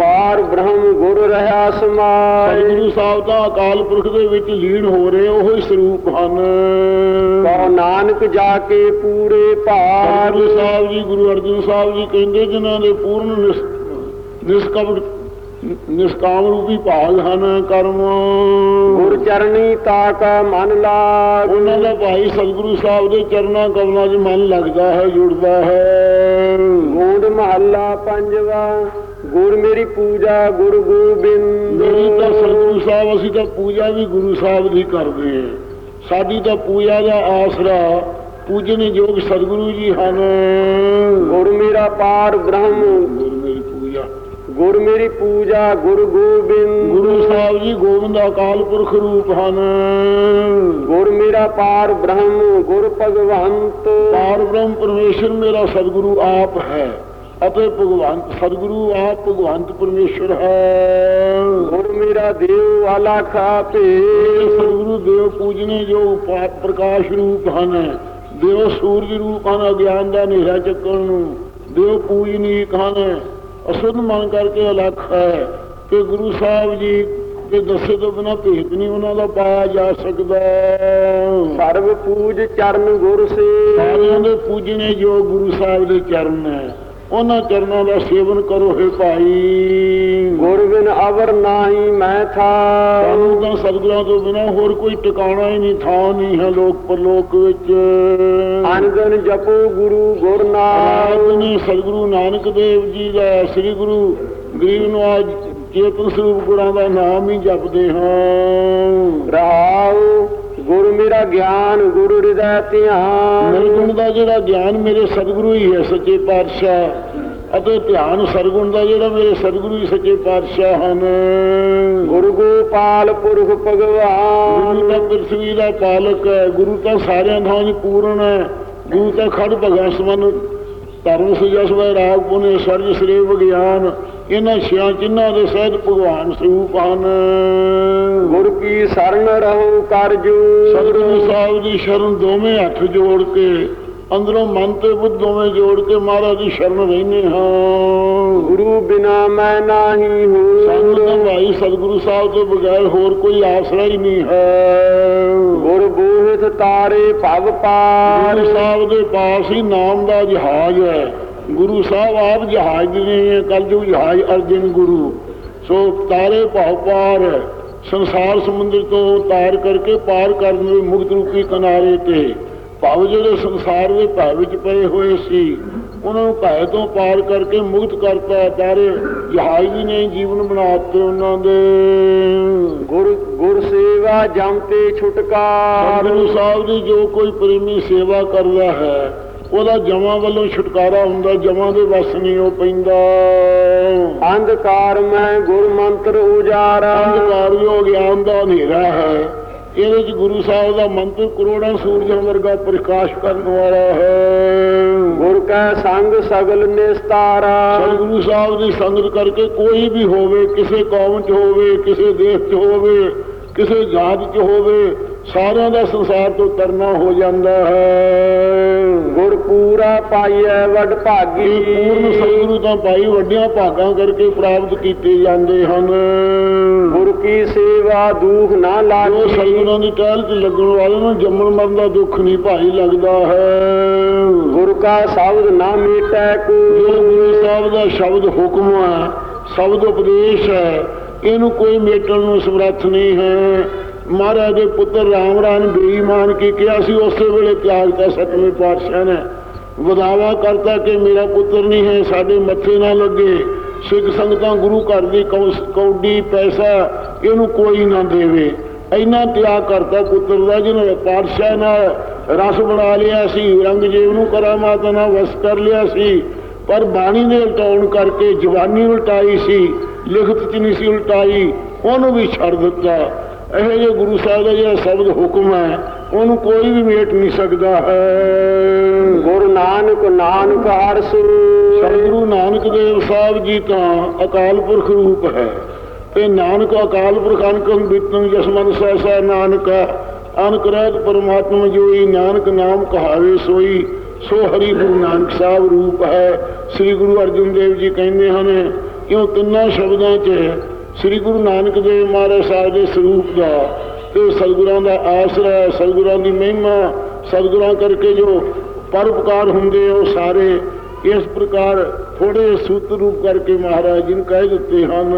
[SPEAKER 2] ਪਾਰ ਬ੍ਰਹਮ ਗੁਰ ਰਹਾ ਸਮਾਏ
[SPEAKER 1] ਸਤਿਗੁਰੂ ਸਾਹਿਬ ਤਾਂ ਅਕਾਲ ਪੁਰਖ ਦੇ ਵਿੱਚ ਲੀਨ ਹੋ ਰਹੇ ਉਹ ਹੀ ਸਰੂਪ ਹਨ।
[SPEAKER 2] ਕਉ ਨਾਨਕ ਜਾ ਕੇ ਪੂਰੇ ਭਾਰ
[SPEAKER 1] ਸਾਹਿਬ ਜੀ ਗੁਰੂ ਅਰਜਨ ਸਾਹਿਬ ਜੀ ਕਹਿੰਦੇ ਜਿਨ੍ਹਾਂ ਦੇ ਪੂਰਨ ਨਿਸ- ਨਿਸ਼ਕਪਟ ਨਿਸ਼ਕਾਮ ਰੂਪੀ ਭਾਗ ਹਨ ਕਰਮ।
[SPEAKER 2] ਗੁਰ ਚਰਣੀ ਤਾਕਾ ਮਨ ਲਾਗ।
[SPEAKER 1] ਉਹਨਾਂ ਦਾ ਭਾਈ ਸਤਿਗੁਰੂ ਸਾਹਿਬ ਦੇ ਚਰਨਾਂ ਕਮਲਾਂ 'ਚ ਮਨ ਲੱਗਦਾ ਹੈ ਜੁੜਦਾ ਹੈ।
[SPEAKER 2] ਗੂੰਡ ਮਹੱਲਾ ਪੰਜਵਾ ਗੁਰ ਮੇਰੀ ਪੂਜਾ ਗੁਰ ਗੋਬਿੰਦ।
[SPEAKER 1] ਮੇਰੀ ਤਾਂ ਸਤਿਗੁਰੂ ਸਾਹਿਬ ਅਸੀਂ ਤਾਂ ਪੂਜਾ ਵੀ ਗੁਰੂ ਸਾਹਿਬ ਦੀ ਕਰਦੇ ਹਾਂ। ਸਾਡੀ ਤਾਂ ਪੂਜਾ ਦਾ ਆਸਰਾ ਪੂਜਨਯੋਗ ਸਤਿਗੁਰੂ ਜੀ ਹਨ।
[SPEAKER 2] ਗੁਰ ਮੇਰਾ ਪਾਰ ਬ੍ਰਹਮ।
[SPEAKER 1] ਗੁਰ ਮੇਰੀ ਪੂਜਾ
[SPEAKER 2] ਗੁਰ ਗੋਬਿੰਦ।
[SPEAKER 1] ਗੁਰੂ ਸਾਹਿਬ ਜੀ ਗੋਬਿੰਦ ਅਕਾਲ ਪੁਰਖ ਰੂਪ ਹਨ।
[SPEAKER 2] ਗੁਰ ਮੇਰਾ ਪਾਰ ਬ੍ਰਹਮ ਗੁਰ ਭਗਵੰਤ।
[SPEAKER 1] ਪਾਰ ਬ੍ਰਹਮ ਪਰਮੇਸ਼ਰ ਮੇਰਾ ਸਤਿਗੁਰੂ ਆਪ ਹੈ ਅਤੇ ਭਗਵੰਤ ਸਤਿਗੁਰੂ ਆਪ ਭਗਵੰਤ ਪਰਮੇਸ਼ਰ ਹੈ।
[SPEAKER 2] ਗੁਰ ਮੇਰਾ ਦੇਵ ਆਪੇ
[SPEAKER 1] ਇਹ ਸਤਿਗੁਰੂ ਦੇਵ ਪੂਜਨੇ ਜੋ ਪ੍ਰਕਾਸ਼ ਰੂਪ ਹਨ। ਦੇਵ ਸੂਰਜ ਰੂਪ ਹਨ ਅਗਿਆਨ ਦਾ ਹਨੇਰਾ ਚੱਕਣ ਨੂੰ। ਦੇਵ ਪੂਜਨੀਕ ਹਨ। ਅਸੁੱਧ ਮਨ ਕਰਕੇ ਅਲੱਖ ਹੈ ਕਿ ਗੁਰੂ ਸਾਹਿਬ ਜੀ ਦੇ ਦੱਸੇ ਤੋਂ ਬਿਨਾ ਭੇਤ ਨਹੀਂ ਉਹਨਾਂ ਦਾ ਪਾਇਆ ਜਾ ਸਕਦਾ।
[SPEAKER 2] ਸਰਬ ਪੂਜ ਚਰਨ ਗੁਰ ਸੇ।
[SPEAKER 1] ਸਾਰਿਆਂ ਦੇ ਪੂਜਨੇ ਜੋ ਗੁਰੂ ਸਾਹਿਬ ਦੇ ਚਰਨ ਹੈ। ਉਹਨਾਂ ਚਰਨਾਂ ਦਾ ਸੇਵਨ ਕਰੋ ਹੈ ਭਾਈ।
[SPEAKER 2] ਗੁਰ ਬਿਨ ਅਵਰ ਨਾਹੀ ਮੈਂ ਥਾ।
[SPEAKER 1] ਸਾਨੂੰ ਤਾਂ ਸਤਿਗੁਰਾਂ ਤੋਂ ਬਿਨਾ ਹੋਰ ਕੋਈ ਟਿਕਾਣਾ ਹੀ ਨਹੀਂ ਥਾਂ ਨਹੀਂ ਹੈ ਲੋਕ ਪਰਲੋਕ ਵਿੱਚ।
[SPEAKER 2] ਅਨੰਦਨ ਜਪੋ ਗੁਰੂ ਗੁਰ ਨਾਮ
[SPEAKER 1] ਨੇ ਸਤਿਗੁਰੂ ਨਾਨਕ ਦੇਵ ਜੀ ਦਾ ਸ੍ਰੀ ਗੁਰੂ ਗਰੀਬ ਨਿਵਾਜ ਚੇਤਨ ਸਰੂਪ ਗੁਰਾਂ ਦਾ ਨਾਮ ਹੀ ਜਪਦੇ ਹਾਂ।
[SPEAKER 2] ਰਹਾਉ ਗੁਰ ਮੇਰਾ ਗਿਆਨ ਗੁਰੂ ਹਿਰਦੈ ਧਿਆਨ।
[SPEAKER 1] ਨਿਰਗੁਣ ਦਾ ਜਿਹੜਾ ਗਿਆਨ ਮੇਰੇ ਸਤਿਗੁਰੂ ਹੀ ਹੈ ਸੱਚੇ ਪਾਤਸ਼ਾਹ। ਅਤੇ ਧਿਆਨ ਸਰਗੁਣ ਦਾ ਜਿਹੜਾ ਮੇਰੇ ਸਤਿਗੁਰੂ ਹੀ ਸੱਚੇ ਪਾਤਸ਼ਾਹ ਹਨ।
[SPEAKER 2] ਗੁਰੂ ਗੋਪਾਲ ਪੁਰਖ ਭਗਵਾਨ।
[SPEAKER 1] ਗੁਰੂ ਤਾਂ ਪ੍ਰਿਥਵੀ ਦਾ ਪਾਲਕ ਹੈ ਗੁਰੂ ਤਾਂ ਸਾਰਿਆਂ ਥਾਂ ਦੀ ਪੂਰਨ ਹੈ। ਗੁਰੂ ਤਾਂ ਖੜ ਭਗਾ ਸਮਨ ਧਰਮ ਸੁਜਸ ਵੈ ਰਾਗ ਪੁਨੇ ਸਰਜ ਸ੍ਰੀ ਵਿਗਿਆਨ ਇਹਨਾਂ ਛਿਆਂ ਚਿੰਨਾਂ ਦੇ ਸਹਿਤ ਭਗਵਾਨ ਸਰੂਪ ਹਨ।
[SPEAKER 2] ਗੁਰ ਕੀ ਸ਼ਰਨ ਰਹੋ ਕਰ ਜੋ
[SPEAKER 1] ਸਤਿਗੁਰੂ ਸਾਹਿਬ ਦੀ ਸ਼ਰਨ ਦੋਵੇਂ ਹੱਥ ਜੋੜ ਕੇ ਅੰਦਰੋਂ ਮਨ ਤੇ ਬੁੱਧ ਦੋਵੇਂ ਜੋੜ ਕੇ ਮਹਾਰਾਜ ਦੀ ਸ਼ਰਨ ਰਹਿੰਦੇ ਹਾਂ।
[SPEAKER 2] ਗੁਰੂ ਬਿਨਾ ਮੈਂ ਨਾਹੀ
[SPEAKER 1] ਸਾਨੂੰ
[SPEAKER 2] ਹੂੰ
[SPEAKER 1] ਭਾਈ ਸਤਿਗੁਰੂ ਸਾਹਿਬ ਤੋਂ ਬਗੈਰ ਹੋਰ ਕੋਈ ਆਸਰਾ ਹੀ ਨਹੀਂ ਹੈ।
[SPEAKER 2] ਗੁਰ ਬੋਹਿਤ ਤਾਰੇ ਭਵ ਪਾਰ।
[SPEAKER 1] ਗੁਰੂ ਸਾਹਿਬ ਦੇ ਪਾਸ ਹੀ ਨਾਮ ਦਾ ਜਹਾਜ਼ ਹੈ। ਗੁਰੂ ਸਾਹਿਬ ਆਪ ਜਹਾਜ਼ ਨੇ ਕਲਯੁਗ ਜਹਾਜ਼ ਅਰਜਨ ਗੁਰੂ। ਸੋ ਤਾਰੇ ਭਾਵ ਪਾਰ ਸੰਸਾਰ ਸਮੁੰਦਰ ਤੋਂ ਤਾਰ ਕਰਕੇ ਪਾਰ ਕਰਨ ਦੇ ਮੁਕਤ ਰੂਪੀ ਕਿਨਾਰੇ ਤੇ। ਭਾਵ ਜਿਹੜੇ ਸੰਸਾਰ ਦੇ ਭੈ ਵਿੱਚ ਪਏ ਹੋਏ ਸੀ ਉਹਨਾਂ ਨੂੰ ਭੈ ਤੋਂ ਪਾਰ ਕਰਕੇ ਮੁਕਤ ਕਰਤਾ। ਤਾਰੇ ਜਹਾਜ਼ ਵੀ ਨੇ ਜੀਵਨ ਬਣਾਤੇ ਉਹਨਾਂ ਦੇ।
[SPEAKER 2] ਗੁਰ ਗੁਰ ਸੇਵਾ ਜਮ ਤੇ ਛੁਟਕਾਰ।
[SPEAKER 1] ਗੁਰੂ ਸਾਹਿਬ ਦੀ ਜੋ ਕੋਈ ਪ੍ਰੇਮੀ ਸੇਵਾ ਕਰਦਾ ਹੈ ਉਹਦਾ ਜਮਾਂ ਵੱਲੋਂ ਛੁਟਕਾਰਾ ਹੁੰਦਾ ਜਮਾਂ ਦੇ ਵਸ ਨਹੀਂ ਉਹ ਪੈਂਦਾ।
[SPEAKER 2] ਅੰਧਕਾਰ ਮੈਂ ਗੁਰ ਮੰਤਰ ਉਜਾਰਾ।
[SPEAKER 1] ਅੰਧਕਾਰ ਜੋ ਗਿਆਨ ਦਾ ਹਨੇਰਾ ਹੈ। ਇਹਦੇ ਚ ਗੁਰੂ ਸਾਹਿਬ ਦਾ ਮੰਤਰ ਕਰੋੜਾਂ ਸੂਰਜਾਂ ਵਰਗਾ ਪ੍ਰਕਾਸ਼ ਕਰਨ ਵਾਲਾ ਹੈ।
[SPEAKER 2] ਗੁਰ ਕੈ ਸੰਗ ਸਗਲ ਨਿਸਤਾਰਾ।
[SPEAKER 1] ਸਤਿਗੁਰੂ ਸਾਹਿਬ ਦੀ ਸੰਗਤ ਕਰਕੇ ਕੋਈ ਵੀ ਹੋਵੇ ਕਿਸੇ ਕੌਮ 'ਚ ਹੋਵੇ ਕਿਸੇ ਦੇਸ਼ 'ਚ ਹੋਵੇ ਕਿਸੇ ਜਾਤ 'ਚ ਹੋਵੇ ਸਾਰਿਆਂ ਦਾ ਸੰਸਾਰ ਤੋਂ ਤਰਨਾ ਹੋ ਜਾਂਦਾ ਹੈ।
[SPEAKER 2] ਗੁਰ ਪੂਰਾ ਪਾਈਐ ਵਡ ਭਾਗੀ।
[SPEAKER 1] ਪੂਰਨ ਸਤਿਗੁਰੂ ਤਾਂ ਭਾਈ ਵੱਡਿਆਂ ਭਾਗਾਂ ਕਰਕੇ ਪ੍ਰਾਪਤ ਕੀਤੇ ਜਾਂਦੇ ਹਨ।
[SPEAKER 2] ਗੁਰ ਕੀ ਸੇਵਾ ਦੁਖ ਨਾ ਲਾਗੀ
[SPEAKER 1] ਸਤਿਗੁਰਾਂ ਦੀ ਟਹਿਲ 'ਚ ਲੱਗਣ ਵਾਲੇ ਨੂੰ ਜੰਮਣ ਮਰਨ ਦਾ ਦੁੱਖ ਨਹੀਂ ਭਾਈ ਲੱਗਦਾ ਹੈ।
[SPEAKER 2] ਗੁਰ ਕਾ ਸ਼ਬਦ ਨਾ ਮੀਟੈ ਕੋ।
[SPEAKER 1] ਗੁਰੂ ਸਾਹਿਬ ਦਾ ਸ਼ਬਦ ਹੁਕਮ ਹੈ ਸ਼ਬਦ ਉਪਦੇਸ਼ ਹੈ। ਇਹਨੂੰ ਕੋਈ ਮੇਟਣ ਨੂੰ ਸਮਰੱਥ ਨਹੀਂ ਹੈ। ਮਹਾਰਾਜ ਦੇ ਪੁੱਤਰ ਰਾਮ ਰਾਮ ਬੇਈਮਾਨ ਕੀ ਕਿਹਾ ਸੀ, ਉਸੇ ਵੇਲੇ ਤਿਆਗਤਾ ਸਤਵੇਂ ਪਾਤਸ਼ਾਹ ਨੇ। ਵਧਾਵਾ ਕਰਤਾ ਕਿ ਮੇਰਾ ਪੁੱਤਰ ਨਹੀਂ ਹੈ, ਸਾਡੇ ਮੱਥੇ ਨਾ ਲੱਗੇ। ਸਿੱਖ ਸੰਗਤਾਂ ਗੁਰੂ ਘਰ ਦੀ ਕੌਸ- ਕੌਡੀ, ਪੈਸਾ ਇਹਨੂੰ ਕੋਈ ਨਾ ਦੇਵੇ। ਇੰਨਾ ਤਿਆਗ ਕਰਤਾ ਪੁੱਤਰ ਦਾ, ਜਿਹਨੇ ਪਾਤਸ਼ਾਹ ਨਾਲ ਰਸ ਬਣਾ ਲਿਆ ਸੀ ਰੰਗਜੀਵ ਨੂੰ ਕਰਾਮਾਤ ਨਾਲ ਵਸ ਕਰ ਲਿਆ ਸੀ। ਪਰ ਬਾਣੀ ਦੇ ਉਲਟਾਉਣ ਕਰਕੇ ਜਵਾਨੀ ਉਲਟਾਈ ਸੀ, ਲਿਖਤ ਚ ਨਹੀਂ ਸੀ ਉਲਟਾਈ, ਉਹਨੂੰ ਵੀ ਛੱਡ ਦਿੱਤਾ। ਇਹੋ ਜਿਹੇ ਗੁਰੂ ਸਾਹਿਬ ਦਾ ਜਿਹੜਾ ਸ਼ਬਦ ਹੁਕਮ ਹੈ ਉਹਨੂੰ ਕੋਈ ਵੀ ਮੇਟ ਨਹੀਂ ਸਕਦਾ। ਹੈ
[SPEAKER 2] ਗੁਰ ਨਾਨਕ ਨਾਨਕ ਹਰਸੁ
[SPEAKER 1] ਸਤਿਗੁਰੂ ਨਾਨਕ ਦੇਵ ਸਾਹਿਬ ਜੀ ਤਾਂ ਅਕਾਲ ਪੁਰਖ ਰੂਪ ਹੈ। ਤੇ ਨਾਨਕ ਅਕਾਲ ਪੁਰਖ ਅਨਕੰ ਬਿਤਨ ਜਸਮਨ ਸਹਿਸਾ ਨਾਨਕ ਅਨਕ ਰਹਿਤ ਪਰਮਾਤਮਾ ਜੋਈ ਨਾਨਕ ਨਾਮ ਕਹਾਵੇ ਸੋਈ ਸੋ ਹਰੀ ਗੁਰੂ ਨਾਨਕ ਸਾਹਿਬ ਰੂਪ ਹੈ। ਸ੍ਰੀ ਗੁਰੂ ਅਰਜਨ ਦੇਵ ਜੀ ਕਹਿੰਦੇ ਹਨ ਕਿਉਂ ਤਿੰਨਾਂ ਸ਼ਬਦਾਂ 'ਚ ਸ੍ਰੀ ਗੁਰੂ ਨਾਨਕ ਦੇਵ ਮਹਾਰਾਜ ਸਾਹਿਬ ਦੇ ਸਰੂਪ ਦਾ ਤੇ ਸਤਿਗੁਰਾਂ ਦਾ ਆਸਰਾ, ਸਤਿਗੁਰਾਂ ਦੀ ਮਹਿਮਾ, ਸਤਿਗੁਰਾਂ ਕਰਕੇ ਜੋ ਪਰਉਪਕਾਰ ਹੁੰਦੇ ਉਹ ਸਾਰੇ, ਇਸ ਪ੍ਰਕਾਰ ਥੋੜੇ ਸੂਤ ਰੂਪ ਕਰਕੇ ਮਹਾਰਾਜ ਜੀ ਨੂੰ ਕਹਿ ਦਿੱਤੇ ਹਨ।